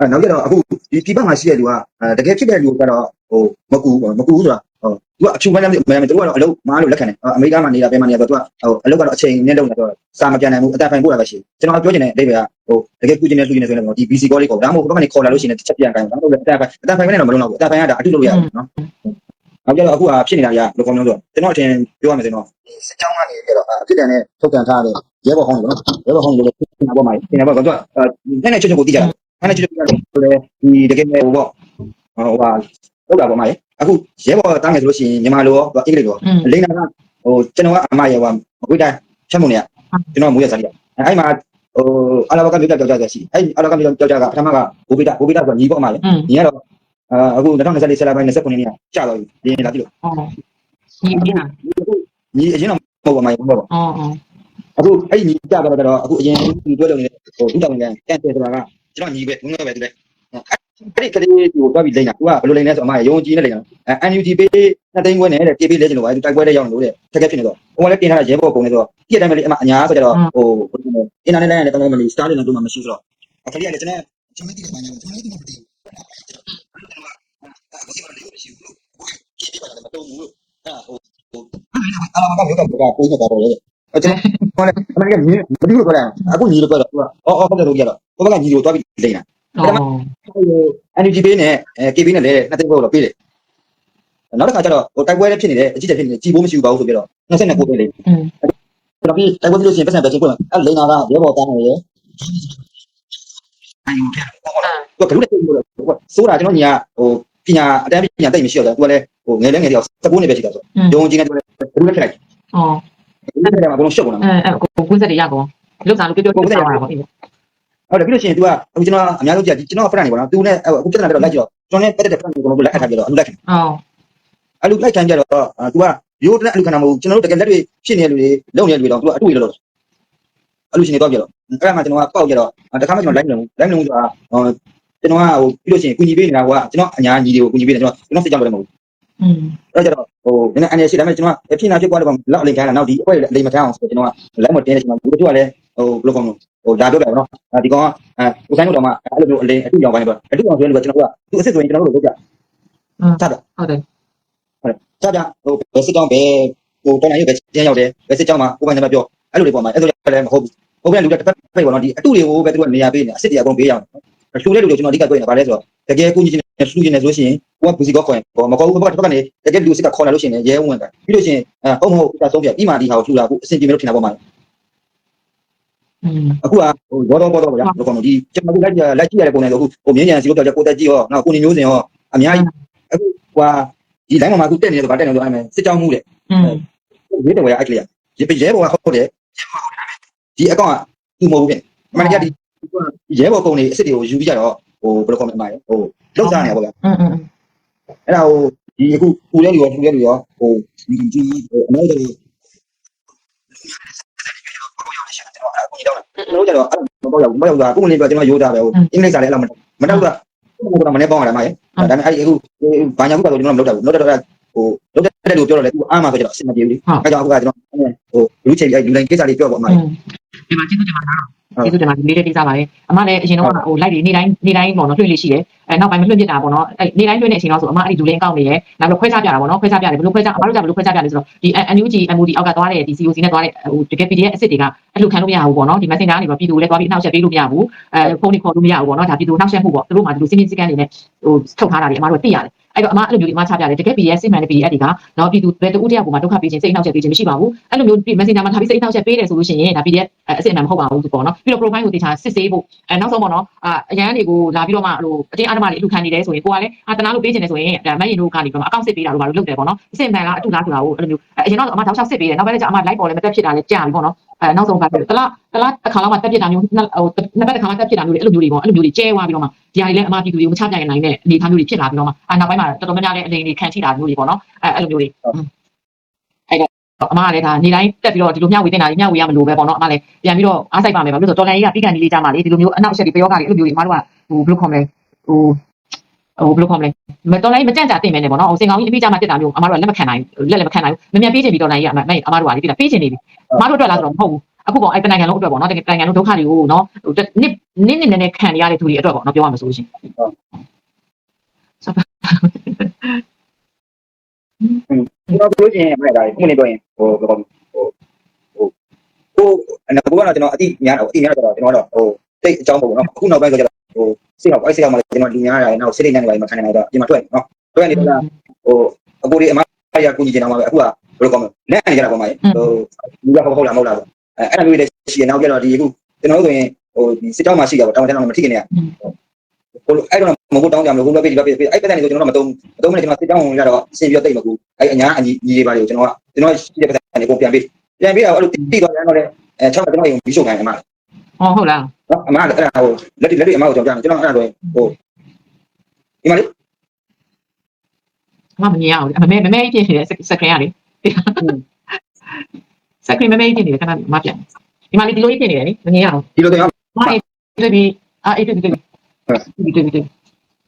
အဲနောက်ကြတော့အခုဒီပြပမှာရှိတဲ့လူကတကယ်ဖြစ်တဲ့လူကတော့ဟိုမကူမကူဆိုတာဟိုသူကအဖြူမှန်းလည်းမရမယ်သူကတော့အလုပ်မားလို့လက်ခံတယ်အမေရိကန်မှာနေတာပဲမှာနေတာသူကဟိုအလုပ်ကတော့အချိန်နဲ့လုပ်နေတော့စာမပြန်နိုင်ဘူးအတန်ဖိုင်ပို့တာပဲရှိကျွန်တော်ပြောချင်တဲ့အဓိပ္ပာယ်ကဟိုတကယ်ကူချင်တဲ့လူချင်တဲ့ဆိုရင်တော့ဒီ BC call လေးကိုဒါမှမဟုတ်ဘက်ကနေခေါ်လာလို့ရှိရင်တစ်ချက်ပြန်ကြိုင်ဒါမှမဟုတ်အတန်ဖိုင်အတန်ဖိုင်နဲ့တော့မလုံးတော့ဘူးအတန်ဖိုင်ကဒါအတုလုပ်ရတယ်နော်နောက်ကြတော့အခုကဖြစ်နေတာကဘယ်လိုကောင်းလို့ဆိုကျွန်တော်အထင်ပြောရမယ်ဆိုတော့စစ်ကြောင်းကနေကြတော့အဖြစ်တန်နဲ့ထုတ်ကန်ထားတဲ့ရဲဘော်ဟောင်းတွေနော်ရဲဘော်ဟောင်းတွေလည်းပြင်တာပေါ့မှာပြင်တာပေါ့ကတော့အဲနဲ့နဲ့ချွတ်ချွတ်ကိုတည်ကြတ ဖမ်းတဲ့ချွတ်ချွတ်ကလည်းဒီတကယ်ဟိုပေါ့ဟိုဟာဟုတ်တာပေါ့မလေးအခုရဲဘော်တားငယ်ဆိုလို့ရှိရင်ညီမလိုရောအင်္ဂလိပ်လိုရောလိန်နာကဟိုကျွန်တော်ကအမရဲ့ဟိုမကွေးတိုင်းချက်မုန်နေရကျွန်တော်မွေးရစားလိုက်အဲ့မှာဟိုအလာဘကမြို့တက်ကြောက်ကြတယ်ရှိအဲ့အလာဘကမြို့တက်ကြောက်ကြကပထမကဘိုဗီတာဘိုဗီတာဆိုညီပေါ့မလေးညီကတော့အခု2024ဆယ်လာပိုင်း29နှစ်ကျတော့ပြီဒီလာကြည့်လို့ညီအရင်ကညီအရင်တော့မဟုတ်ပါမဟုတ်ပါဘူးအခုအဲ့ညီကြတော့တော့အခုအရင်ဒီတွဲလုံးနေတဲ့ဟိုဥတောင်ကန်တန်တယ်ဆိုတာက ကျွန်တော်ညီပဲငွေပဲသူလေအဲ့ဒီကလေးကိုတွားပြီးလိမ့်တာသူကဘယ်လိုလိမ့်လဲဆိုအမရုံကြီးနဲ့လိမ့်တာအဲ NUG ပေးနှစ်သိန်းခွဲနဲ့တဲ့ TP လဲကျင်လို့အဲ့ဒီတိုက်ပွဲတဲ့ရောက်နေလို့တဲ့ခက်ခဲဖြစ်နေတော့ဟိုကလည်းတင်ထားတာရဲဘော်ပုံနေဆိုတော့ပြည့်တိုင်းပဲလေအမအညာဆိုကြတော့ဟိုအင်တာနက်လိုင်းနဲ့တောင်းမလို့ star တွေနဲ့တို့မှမရှိဆိုတော့အခလေးကလည်းကျွန်တော်ကျွန်မသိတယ်မှန်းတယ်ကျွန်မသိတယ်မသိဘူးအခုဒီမှာလေးရှိဘူးလို့ကြည့်ပြပါလားမတုံဘူးလို့အဲ့ဟိုဟိုအာမကမျိုးကပိုးနေတာတော့လေ အဲ့ကျွန်တော်ကမနေ့ကမင်းမတိလို့ပြောတယ်အခုညီလို့ပြောတော့သူကအော်အော်ဟုတ်တယ်လို့ပြောတော့ကိုကညီလို့သွားပြီးလိမ့်တာဟုတ် energy ပေးနဲ့အဲ KB နဲ့လဲနှစ်သိန်းပေါ်တော့ပေးတယ်နောက်တစ်ခါကျတော့ဟိုတိုက်ပွဲလည်းဖြစ်နေတယ်အကြည့်ချက်ဖြစ်နေတယ်ကြည်ဖို့မရှိဘူးပါဘူးဆိုပြီးတော့29ပေးလိမ့်ကျွန်တော်ပြီးတိုက်ပွဲပြီးလို့ရှိရင်ပတ်စံပဲချင်းပွင့်မှာအဲ့လိမ့်တာကရဲဘော်တန်းနေရယ်အဲ့ဒီကဘယ်လိုလဲဆိုတော့ဆိုးတာကျွန်တော်ညီကဟိုပညာအတန်းပညာတိတ်မရှိတော့သူကလည်းဟိုငယ်လဲငယ်တယောက်19နှစ်ပဲရှိတာဆိုတော့ဂျုံချင်းကသူကလည်းဘယ်လိုလဲဖြစ်လိုက်အော် အဲ့ဒါကဘုံရှုပ်ကုန်တာအဲအဲကိုကွင်းဆက်တွေရကုန်လုတ်စားလို့ပြောပြောပြောစားတာပေါ့ဟုတ်တယ်ပြီးလို့ရှိရင် तू ကအခုကျွန်တော်အများဆုံးကြာကျွန်တော်ဖရန့်နေပေါ့နော် तू နဲ့အခုပြဿနာပြတော့လိုက်ကြတော့ကျွန်တော်နဲ့ပတ်သက်တဲ့ဖရန့်ကိုကျွန်တော်တို့လိုက်အပ်ထားကြတော့အလူလိုက်ခင်ဟုတ်အလူလိုက်ခံကြတော့ तू ကရိုးတဲ့အလူခံတာမဟုတ်ကျွန်တော်တို့တကယ်လက်တွေဖြစ်နေတဲ့လူတွေလုံနေတဲ့လူတွေတော့ तू ကအတူရလို့အလူရှင်တွေတော့ပြတော့အဲ့ဒါမှကျွန်တော်ကပေါက်ကြတော့တခါမှကျွန်တော်လိုက်မလို့လိုက်မလို့ဆိုတာကျွန်တော်ကဟိုပြီးလို့ရှိရင်ကုညီပေးနေတာကကျွန်တော်အညာညီတွေကိုကုညီပေးတယ်ကျွန်တော်ကျွန်တော်စိတ်ကြောက်လို့မဟုတ် อืม အဲ့ကြတော့ဟိုနည်းနည်းအနေရှိတယ်ဒါပေမဲ့ကျွန်တော်ဖြစ်နာဖြစ်သွားတော့လောက်အလိန်ခံတာနောက်ဒီအခွဲအလိန်မခံအောင်ဆိုကျွန်တော်က live မတင်နေကျွန်တော်ဘူးတို့ကလည်းဟိုဘယ်လိုကောင်းဟိုဒါပြောတယ်နော်ဒီကောင်ကအဲကိုဆိုင်တို့တော့မှအဲ့လိုမျိုးအလိန်အတူကြောင်ပိုင်းတော့အတူကြောင်ဆိုရင်ကျွန်တော်ကသူအစ်စ်ဆိုရင်ကျွန်တော်တို့လုပ်ကြ อืม ထားတယ် ဟုတ်တယ် ကြပြဟိုဘယ်စစ်ကြောင်းပဲဟိုတော်နိုင်ရုပ်ပဲကျင်းရောက်တယ်ဘယ်စစ်ကြောင်းမှာကိုယ်ပိုင်နံပါတ်ပြောအဲ့လိုတွေပေါ်မှာအဲ့လိုလည်းမဟုတ်ဘူးဟုတ်ကဲ့လူတွေတစ်ဖက်ဖိတ်ပေါ်တော့ဒီအတူတွေကိုပဲသူကနေရာပေးနေအစ်စ်တွေအကုန်ပေးရအောင် လှူတဲ့လူတွေကျွန်တော်အဓိကပြောနေတာဗါလဲဆိုတော့တကယ်ကူညီခြင်းနဲ့လှူခြင်းနဲ့ဆိုလို့ရှိရင်ကိုကဘူစီကောက်ခွန်ပေါ့မကောဘူးဘက်တစ်ဖက်ကနေတကယ်လူစစ်ကခေါ်လာလို့ရှိရင်ရဲဝင်တာပြီးလို့ရှိရင်အုံမဟုတ်ဒါဆုံးပြပြီးမှဒီဟာကိုလှူလာဖို့အဆင်ပြေမလို့ထင်တာပေါ့မှာအခုကဟိုဘောတော့ဘောတော့ဗျာဘယ်ကောင်ဒီကျွန်တော်တို့လက်လက်ကြည့်ရတဲ့ပုံစံဆိုအခုဟိုမြင်းညံစီလို့ပြောကြကိုတက်ကြီးရောနောက်ကိုနေမျိုးစင်ရောအများကြီးအခုဟိုဒီလိုင်းမှာအခုတက်နေတယ်ဆိုဗာတက်နေလို့အဲ့မယ်စစ်ကြောင်းမှုလေရေးတယ်ဝယ်အဲ့ကလေးရရေရဲပေါ်ကဟုတ်တယ်ဒီအကောင့်ကသူ့မဟုတ်ဘူးပြင်မနေ့ကဒီ ရဲဘော်ကုံတွေအစ်စ်တွေကိုယူပြီးကြတော့ဟိုဘယ်လိုခေါ်မလဲအမရဟိုလောက်စားနေပါဗျာ อืมอืม အဲ့ဒါဟိုဒီအခုပူရဲလူရောပူရဲလူရောဟိုဒီဒီအမေရိကန်ကျွန်တော်ကြတော့မပေါ့ရောက်မရောက်တာပုံလေးပြောကျွန်တော်ရိုးတာပဲဟိုအင်္ဂလိပ်စာလည်းအဲ့လိုမတော့ဘူးမတော့မနေပေါင်းရတာမရဲ့ဒါပေမဲ့အဲ့ဒီအခုဘာညာခုကတော့ကျွန်တော်မလုပ်တော့ဘူးလုပ်တော့ဟိုလုပ်တဲ့လူပြောတော့လေသူအားမှာဆိုတော့အဆင်မပြေဘူးလေအဲ့ကြောင့်အခုကကျွန်တော်ဟိုလူချေအဲ့လူတိုင်းကိစ္စလေးပြောပေါ့အမ อืมဒီမှာကျေးဇူးတင်ပါတယ် ကျေးဇူးတင်ပါတယ်ဒီလေးလေးကိစ္စပါတယ်အမလည်းအရင်တော့ဟိုလိုက်ပြီးနေတိုင်းနေတိုင်းပေါ့နော်လွှင့်လေးရှိတယ်အဲနောက်ပိုင်းမလွှင့်ပြတာပေါ့နော်အဲနေတိုင်းလွှင့်နေတဲ့အချိန်တော့ဆိုအမအဲ့ဒီဒူလင်းကောက်နေရနောက်တော့ခွဲခြားပြတာပေါ့နော်ခွဲခြားပြတယ်ဘယ်လိုခွဲခြားအမတို့ကဘယ်လိုခွဲခြားပြလဲဆိုတော့ဒီ NUG MOD အောက်ကသွားတဲ့ဒီ COC နဲ့သွားတဲ့ဟိုတကယ် PDF အစ်စ်တွေကအလှခံလို့မရဘူးပေါ့နော်ဒီ Messenger ကနေပြီးပြည်သူလည်းသွားပြီးနှောက်ယှက်ပေးလို့မရဘူးအဲဖုန်းတွေခေါ်လို့မရဘူးပေါ့နော်ဒါပြည်သူနှောက်ယှက်မှုပေါ့သူတို့မှဒီလိုစီးမင်းစည်းကမ်းတွေနဲ့ဟိုထုတ်ထားတာတွေအမတို့သိရတယ် အဲ့တော့အမအဲ့လိုမျိုးဒီအမချပြတယ်တကယ် PDF စစ်မှန်တဲ့ PDF တွေကနော်ပြည်သူဘယ်တူတယောက်ကိုမှဒုက္ခပေးခြင်းစိတ်နှောက်ယှက်ပေးခြင်းမရှိပါဘူးအဲ့လိုမျိုး Messenger မှာထားပြီးစိတ်နှောက်ယှက်ပေးတယ်ဆိုလို့ရှိရင်ဒါ PDF အစစ်အမှန်မဟုတ်ပါဘူးပေါ့နော်ပြီးတော့ profile ကိုတေချာစစ်ဆေးဖို့အဲနောက်ဆုံးပေါ့နော်အာအရန်တွေကိုလာပြီးတော့မှဟိုအတင်းအဓမ္မတွေအလူခံနေတယ်ဆိုရင်ကိုကလည်းအာတနာလို့ပေးခြင်းတယ်ဆိုရင်ဒါမရင်တို့ကနေပြီးတော့အကောင့်စစ်ပေးတာတို့ဘာလို့လုပ်တယ်ပေါ့နော်အစစ်အမှန်လားအတူလားဆိုတာကိုအဲ့လိုမျိုးအရင်တော့အမတောက်လျှောက်စစ်ပေးတယ်နောက်ပိုင်းကျအမ live ပေါ်လည်းမတက်ဖြစ်တာလည်းကြာပြီပေါ့နော် အဲနောက်ဆုံးကတလားတလားတစ်ခါလောက်မှတက်ဖြစ်တာမျိုးဟိုနှစ်ပတ်တစ်ခါမှတက်ဖြစ်တာမျိုးတွေအဲ့လိုမျိုးတွေပေါ့အဲ့လိုမျိုးတွေကျဲသွားပြီးတော့မှဒီဟာတွေလည်းအမပြည်သူတွေကိုမချပြနိုင်တဲ့အနေအထားမျိုးတွေဖြစ်လာပြီးတော့မှအာနောက်ပိုင်းမှာတော်တော်များများလည်းအလိန်တွေခံထိတာမျိုးတွေပေါ့နော်အဲအဲ့လိုမျိုးတွေအဲ့တော့အမကလည်းဒါနေတိုင်းတက်ပြီးတော့ဒီလိုမျှဝေတင်တာမျှဝေရမလို့ပဲပေါ့နော်အမလည်းပြန်ပြီးတော့အားစိုက်ပါမယ်ပါလို့ဆိုတော့တော်လိုင်းကြီးကပြီးကန်ဒီလေးကြမှာလေဒီလိုမျိုးအနောက်အချက်တွေပြောကြတယ်အဲ့လိုမျိုးတွေအမတို့ကဟိုဘယ်လိုခေါ်မလဲဟို ဟိုဘယ်လိုခေါ်မလဲမတော်လိုင်းမကြံ့ကြတင်မယ်နေပေါ့နော်ဟိုစင်ကောင်ကြီးအပြီးကြမှာတက်တာမျိုးအမတို့ကလက်မခံနိုင်လက်လည်းမခံနိုင်ဘူးမမြန်ပေးချင်ပြီးတော်လိုင်းကြီးကအမအမတို့ကလေဒီလားပေးချင်နေပြီအမတို့အတွက်လားဆိုတော့မဟုတ်ဘူးအခုပေါ့အဲ့တနိုင်ငံလုံးအတွက်ပေါ့နော်တကယ်နိုင်ငံလုံးဒုက္ခတွေကိုနော်ဟိုနစ်နစ်နစ်နဲ့ခံရတဲ့သူတွေအတွက်ပေါ့နော်ပြောရမှာဆိုလို့ရှိရင်ကျွန်တော်ပြောချင်မှဒါခုနေတော့ရင်ဟိုဘယ်ကောင်ဟိုဟိုကိုအနကူကတော့ကျွန်တော်အတိများတော့အတိများတော့ကျွန်တော်တော့ဟိုတိတ်အကြောင်းပေါ့နော်အခုနောက်ပိုင်းဆိုကြတော့ ဟိုစိတ်ဟောက်အဲ့စိတ်ဟောက်မှကျွန်တော်လူများရတယ်နောက်စိတ်လေးနဲ့လည်းမခံနိုင်တော့ဒီမှာတွေ့နော်တွေ့နေတော့ဟိုအကိုဒီအမရကူညီချင်တော့မှာပဲအခုကဘယ်လိုကောင်းလဲလက်အနေကြတာပေါ့မှာဟိုလူကဟုတ်လားမဟုတ်လားအဲအဲ့ဒါမျိုးတွေရှိရင်နောက်ပြတော့ဒီအခုကျွန်တော်တို့ဆိုရင်ဟိုဒီစစ်တောင်းမှရှိတာပေါ့တောင်းတန်းတော့မထိခင်နေရဟိုအဲ့တော့မဟုတ်တောင်းကြမလို့ဘုံဘက်ပြေးပြေးအဲ့ပတ်တဲ့နေဆိုကျွန်တော်မတုံးမတုံးမနဲ့ကျွန်တော်စစ်တောင်းဝင်ရတော့အရှင်ပြတိတ်မကူအဲ့အညာအညီညီတွေပါလေကျွန်တော်ကကျွန်တော်ရှိတဲ့ပတ်တဲ့နေကိုပြန်ပေးပြန်ပေးတော့အဲ့လိုတိသွားတယ်တော့လေအဲ6ကျွန်တော်ရင်ပြီးရှုပ်ခိုင်းအမဟောဟုတ်လား နော်အမအဲ့ဒါဟိုလက်လက်တွေအမကိုကျွန်တော်ကျွန်တော်အဲ့ဒါဆိုဟိုဒီမှာလေအမမမြင်ရအောင်မမဲမမဲဖြစ်နေတဲ့စကရင်ကလေစကရင်မမဲဖြစ်နေတယ်ခဏမပြန်ဒီမှာလေဒီလိုဖြစ်နေတယ်လေမမြင်ရအောင်ဒီလိုတော့မအေးတွေ့ပြီအာအေးတွေ့ပြီတွေ့ပြီတွေ့ပြီတွေ့ပြီ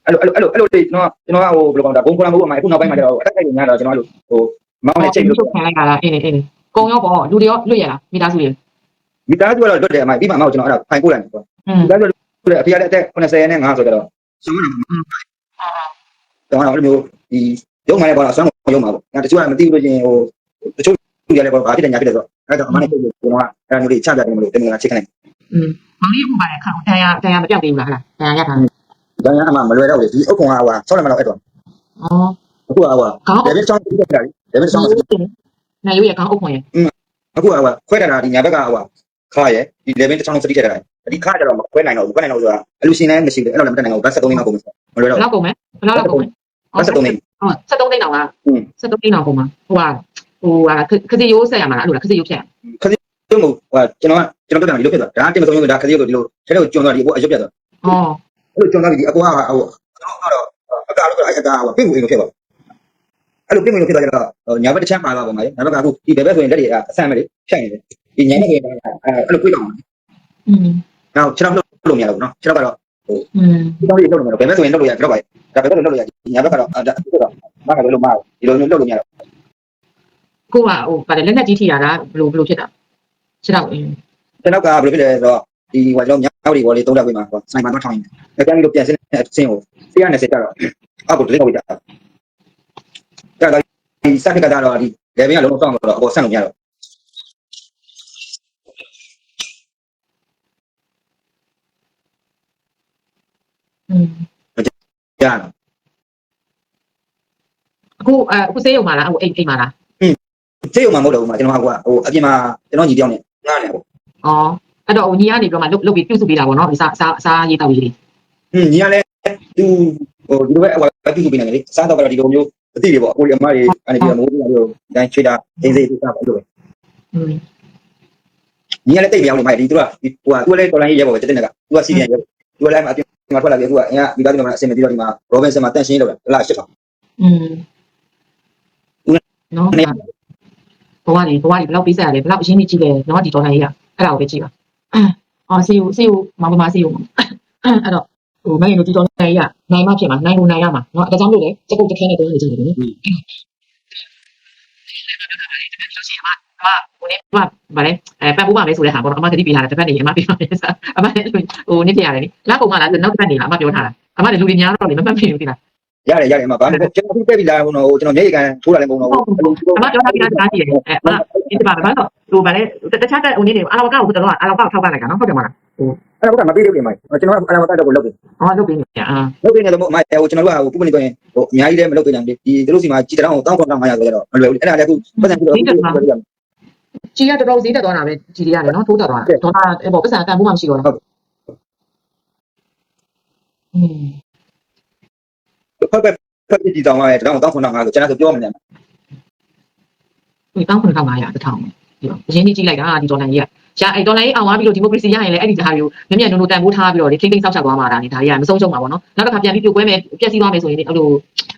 အဲ့လိုအဲ့လိုအဲ့လိုကျွန်တော်ကျွန်တော်ကဟိုဘယ်လိုကောင်းတာဘုံခေါ်လာမှုအမအခုနောက်ပိုင်းမှာကျတော့အတက်ခိုက်ညာတော့ကျွန်တော်အဲ့လိုဟိုမောင်းနဲ့ချိန်လို့ချုပ်ခံလိုက်တာလားအေးနေအေးနေကုံရောပေါ့လူတွေရောလွတ်ရလားမိသားစုတွေ မိသားစုကတော့လွတ်တယ်အမပြီးမှမဟုတ်ကျွန်တော်အဲ့ဒါဖိုင်ပို့လိုက်ပြီပေါ့မိသားစုလွတ်တယ်အဖေကလည်းအသက်80နဲ့9ဆိုကြတော့ဆုံးတယ်တော့အဲ့လိုမျိုးဒီရုံမှလည်းပေါ့လားဆွမ်းကိုရုံမှပေါ့တချို့ကမသိဘူးလို့ရှင်ဟိုတချို့သူရတယ်ပေါ့ဘာဖြစ်တယ်ညာဖြစ်တယ်ဆိုတော့အဲ့တော့အမနဲ့ကျွန်တော်ကအဲ့လိုမျိုးတွေချပြတယ်မလို့တင်မလားချိန်ခိုင်းอืมမလေးဥပါရခါတရားတရားမပြောက်သေးဘူးလားဟလားတရားရတာတရားရအမမလွယ်တော့ဘူးဒီအုတ်ကုံကဟိုဆောက်လိုက်မတော့အဲ့တော့ဩအခုကဟိုဒါပဲချောင်းပြတာလေဒါပဲချောင်းနိုင်ရွေးရကောင်အုတ်ကုံရအခုကဟိုခွဲတာတာဒီညာဘက်ကဟို ခါရဲ့ဒီ level တစ်ချောင်းလုံးစတိထည့်ထားတယ်ဒီခါကျတော့မခွဲနိုင်တော့ဘူးခွဲနိုင်တော့ဆိုတာအလူရှင်လည်းမရှိဘူးအဲ့လိုလည်းမတက်နိုင်ဘူးဘတ်73သိန်းလောက်ကုန်ပြီမလွယ်ဘတော့ယ်လောက်ကုန်မလဲဘယ်လောက်လောက်ကုန်မလဲဘတ်73သိန်းဟုတ်73သိန်းအောင်လားอืม73သိန်းအောင်ကုန်မှာဟိုကဟိုဟာခစီရိုးဆက်ရမှာလားအဲ့လိုလားခစီရိုးဖြတ်ကျုံကိုဟိုကျွန်တော်ကကျွန်တော်တက်တာဒီလိုဖြစ်သွားဒါတင်မဆုံးဘူးဒါခရီးကိုဒီလိုထဲတော့ကျွန်းသွားဒီအပေါ်အရုပ်ပြသွားဩအဲ့လိုကျွန်းသွားပြီဒီအပေါ်ကဟိုတော့အကာလို့အဲ့အကာဟိုပင့်ဝင်လို့ဖြစ်သွားအဲ့လိုပင့်ဝင်လို့ဖြစ်သွားကြတော့ညာဘက်တစ်ချမ်းပါသွားပါမှာညာဘက်ကအခုဒီဘက်ဆိုရင်လက်တွေအဆန်ပဲလေဖြတ်နေတယ် ဒီညာဘက်ဆိုရင်အဲ့လိုပြေးတော့ อืม နောက်ခြေထောက်လှုပ်လို့မရဘူးနော်ခြေထောက်ကတော့ อืม ဒီတော့လှုပ်လို့မရဘူးဘယ်ဘက်ဆိုရင်လှုပ်လို့ရခြေထောက်ပါဒါဘယ်ဘက်လှုပ်လို့ရညာဘက်ကတော့ဒါအခုတော့မကဘယ်လိုမဒီလိုမျိုးလှုပ်လို့မရ ကိုကဟိုပါတယ်လက်နဲ့ကြီးထိတာလားဘယ်လိုဘယ်လိုဖြစ်တာခြေတော့အင်း ကျွန်တော်ကဘယ်လိုဖြစ်လဲဆိုတော့ဒီဟိုကျွန်တော်မြောက်တွေဘောလေးသုံးတက်ဝင်မှာဟိုစနိုက်ပါတော့ထောင်းရင်အပြန်ပြီးတော့ပြန်စင်းအစင်းကို190ကျတော့အောက်ကိုဒလိကောက်ပြီးတာကြာတော့ စက်ကကတော့ဒီ level ကလုံးဝစောင့်တော့အပေါ်ဆက်လို့မရတော့ ရတော့အခုအဲအခုစေးရုံမှာလားအခုအိမ်အိမ်မှာလားစိတ်ုံမှာမဟုတ်တော့ဘူးမှာကျွန်တော်ကဟိုအပြင်မှာကျွန်တော်ညီတယောက်နဲ့ငားနေပေါ့ဩအဲ့တော့ဟိုညီကနေပြီးတော့မှလုတ်လုတ်ပြီးပြုစုပေးတာပေါ့နော်ဒီစားစားစားရေးတောက်ရေးလေးဟင်းညီကလည်းသူဟိုဒီလိုပဲဟိုအပြုစုပေးနေတယ်လေစားတော့ကတော့ဒီလိုမျိုးအတိတွေပေါ့အကိုရအမတွေအနေပြီးတော့မိုးပြီးတော့တိုင်းချွေတာအင်းစိတ်ပြတာပေါ့လို့อืมညီကလည်းတိတ်မရောက်နေမှာဒီသူကဟိုကသူကလည်းတော်လိုင်းရေးရဲပေါ့တက်တဲ့ကသူကစီပြန်ရဲသူကလည်းအပြင် မှာထွက်လာပြီးသူကအင်ကဒီကားဒီမှာအဆင်မပြေတော့ဒီမှာရောဘင်ဆန်မှာတန့်ရှင်းလောက်တာလာရှစ်ပါอืมနော်ဘဝကြီးဘဝကြီးဘယ်လောက်ပေးဆက်ရလဲဘယ်လောက်အရှင်းကြီးကြည့်လဲနော်ဒီဒေါ်လာကြီးကအဲ့ဒါကိုပဲကြည့်ပါအော်စီယူစီယူမမမစီယူအဲ့တော့ဟိုမင်းတို့ဒီဒေါ်လာကြီးကနိုင်မှဖြစ်မှာနိုင်ကိုနိုင်ရမှာနော်ဒါကြောင့်လို့လေစကုတ်တစ်ခဲနဲ့တုံးနေကြတယ်နော် အမဟိုနေကဗါလေအဲပတ်ဖို့ပါမယ်ဆိုတဲ့ဟာပေါ့နော်အမကတိပေးထားတယ်တစ်ဖက်နေအမပေးပါမယ်ဆိုအမလည်းဟိုနေပြရတယ်နိလောက်ကုန်မှလားနောက်တစ်ဖက်နေလားအမပြောထားတာအမလည်းလူတွေများတော့လေမမှတ်မိဘူးတိလားရတယ်ရတယ်မှာဘာလို့ကျွန်တော်ပြက်ပြီးလာဘူးနော်ကျွန်တော်မျက်ရည်ကန်ထိုးလာတဲ့ပုံတော့အမပြောထားပြီးသားစကားကြည့်တယ်အဲအမဒီပါဘာလို့ဟိုဗါလေတခြားတဲ့ဟိုနေနေအလောကောက်ကိုတော့အလောကောက်ထောက်ပလိုက်တာနော်ဟုတ်တယ်မလား အဲ့တော့ကမပေးလို့ပြင်မှာကျွန်တော်ကအလာမတက်တော့ကိုလုပ်ပြီဟောလုပ်ပေးနေကြအာလုပ်ပြီးနေတော့မဟိုကျွန်တော်ကဟိုပုပ္ပနိကိုရင်ဟိုအများကြီးလည်းမလုပ်ပေးနိုင်ဘူးဒီတို့စီမှာကြည်တောင်းတောင်းခွန်တောင်း900ဆိုတော့မလွယ်ဘူးအဲ့ဒါလည်းအခုပတ်စံပြီးတော့ကြီးကတော်တော်ဈေးတက်သွားတာပဲကြီးတွေရတယ်နော်ထိုးတက်သွားတာဒေါ်လာပေါ့ပတ်စံတန်ဖို့မှမရှိတော့ဘူးอืมဖက်ဖက်ဖက်ကြည်တောင်းရဲတောင်းတောင်းခွန်တောင်း900ဆိုကျွန်တော်ပြောမှန်းတယ်ဒီ1900တစ်ထောင်ဒီတော့အရင်ကြီးကြည့်လိုက်တာဒီဒေါ်လာကြီးက ရှာအဲ့ဒေါ်လာကြီးအောင်သွားပြီးတော့ဒီမိုကရေစီရရင်လည်းအဲ့ဒီဂျာကိုမြမြနုံနုံတန်ဖိုးထားပြီးတော့လေထိမ့်ထိမ့်ဆောက်ချသွားမှာဒါနေဒါကြီးကမဆုံးရှုံးပါဘောနော်နောက်တစ်ခါပြန်ပြီးပြိုကွဲမယ်ပြက်စီးသွားမယ်ဆိုရင်အဲ့လို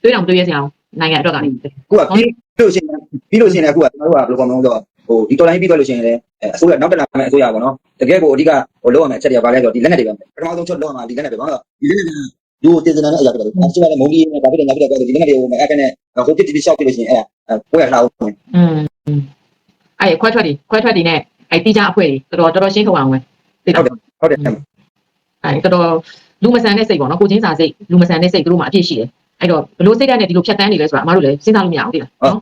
တွေးတောင်တွေးရစရာနိုင်ငံအတွက်ကလည်းခုကပြီးလို့ရှိရင်ပြီးလို့ရှိရင်လည်းအခုကကျွန်တော်တို့ကဘယ်လိုကောင်းမလို့ဆိုဟိုဒီတော်လိုင်းပြီးသွားလို့ရှိရင်လည်းအစိုးရနောက်တက်လာမယ့်အစိုးရပေါ့နော်တကယ်ကိုအဓိကဟိုလောက်ရမယ့်အချက်တွေကဘာလဲဆိုတော့ဒီလက်နက်တွေပဲပထမဆုံးချက်လောက်ရမှာဒီလက်နက်တွေပါတော့ဒီလက်နက်တွေဒီကိုတင်စင်တဲ့အရာတွေအစိုးရလည်းမုံဒီနဲ့ဒါပြတဲ့ညာပြတဲ့ကောဒီလက်နက်တွေကိုအဲ့ကနေဟိုတစ်တိတိရှောက်ပြလို့ရှိရင်အဲ့ကိုရလာအောင်อืมအဲ့ခွဲထွက်တွေခွဲထွက်တွေနဲ့ အဲ့တီးကြအဖွဲ့တွေတော်တော်တော်တော်ရှင်းထုတ်အောင်ဝင်သိလား ဟုတ်တယ် အဲ့တော်တော်လူမဆန်တဲ့စိတ်ပေါ့နော်ကိုချင်းစာစိတ်လူမဆန်တဲ့စိတ်သူတို့မှာအပြည့်ရှိတယ်အဲ့တော့ဘလို့စိတ်ဓာတ်နဲ့ဒီလိုဖြတ်တန်းနေလဲဆိုတာအမတို့လည်းစဉ်းစားလို့မရဘူးသိလားနော်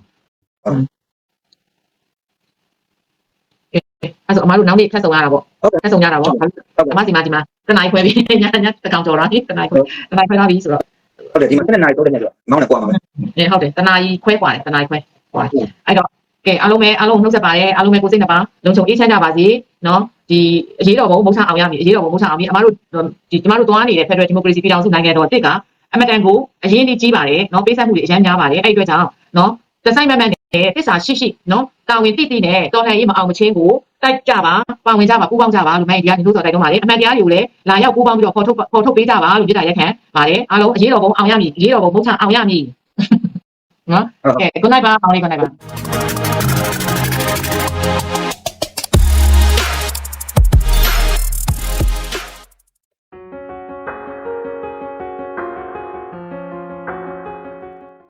အဲ့ဆိုအမတို့နောက်နေ့ဖက်ဆောင်ရတာပေါ့ဖက်ဆောင်ရတာပေါ့အမစီမဒီမှာတနိုင်ခွဲပြီးညညတကောင်ကြော်တာဒီတနိုင်ခွဲတနိုင်ခွဲလာပြီဆိုတော့ ဟုတ်တယ်ဒီမှာနှစ်နိုင်တော့တယ်ဆိုတော့မောင်းနဲ့ကွာမှာ အဲဟုတ်တယ်တနာကြီးခွဲกว่าတယ်တနာကြီးခွဲกว่าအဲ့တော့ ကဲအားလုံးပဲအားလုံးနှုတ်ဆက်ပါတယ်အားလုံးပဲကိုစိတ်နှစ်ပါလုံခြုံအေးချမ်းကြပါစေနော်ဒီအရေးတော်ဘုံမုံချအောင်ရမည်အရေးတော်ဘုံမုံချအောင်မည်အမတို့ဒီကျမတို့သွားနေတဲ့ Federal Democracy ပြည်ထောင်စုနိုင်ငံတော်တစ်ကအမတန်ကိုအရင်ကြီးကြီးပါတယ်နော်ပေးဆက်မှုတွေအများများပါတယ်အဲ့အတွက်ကြောင့်နော်တဆိုင်မမှန်တဲ့တစ္ဆာရှိရှိနော်တာဝန်တိတိနဲ့တော်လှန်ရေးမအောင်မချင်းကိုတိုက်ကြပါပါဝင်ကြပါပူးပေါင်းကြပါလို့မိုင်းဒီကနေလို့ဆိုတိုက်တော့ပါတယ်အမှန်တရားတွေကိုလည်းလာရောက်ပူးပေါင်းပြီးတော့ပေါ်ထုတ်ပေါ်ထုတ်ပေးကြပါလို့ပြတာရက်ခံပါတယ်အားလုံးအရေးတော်ဘုံအောင်ရမည်အရေးတော်ဘုံမုံချအောင်ရမည်နော်ကဲ good night ပါအောင်လေး good night ပါ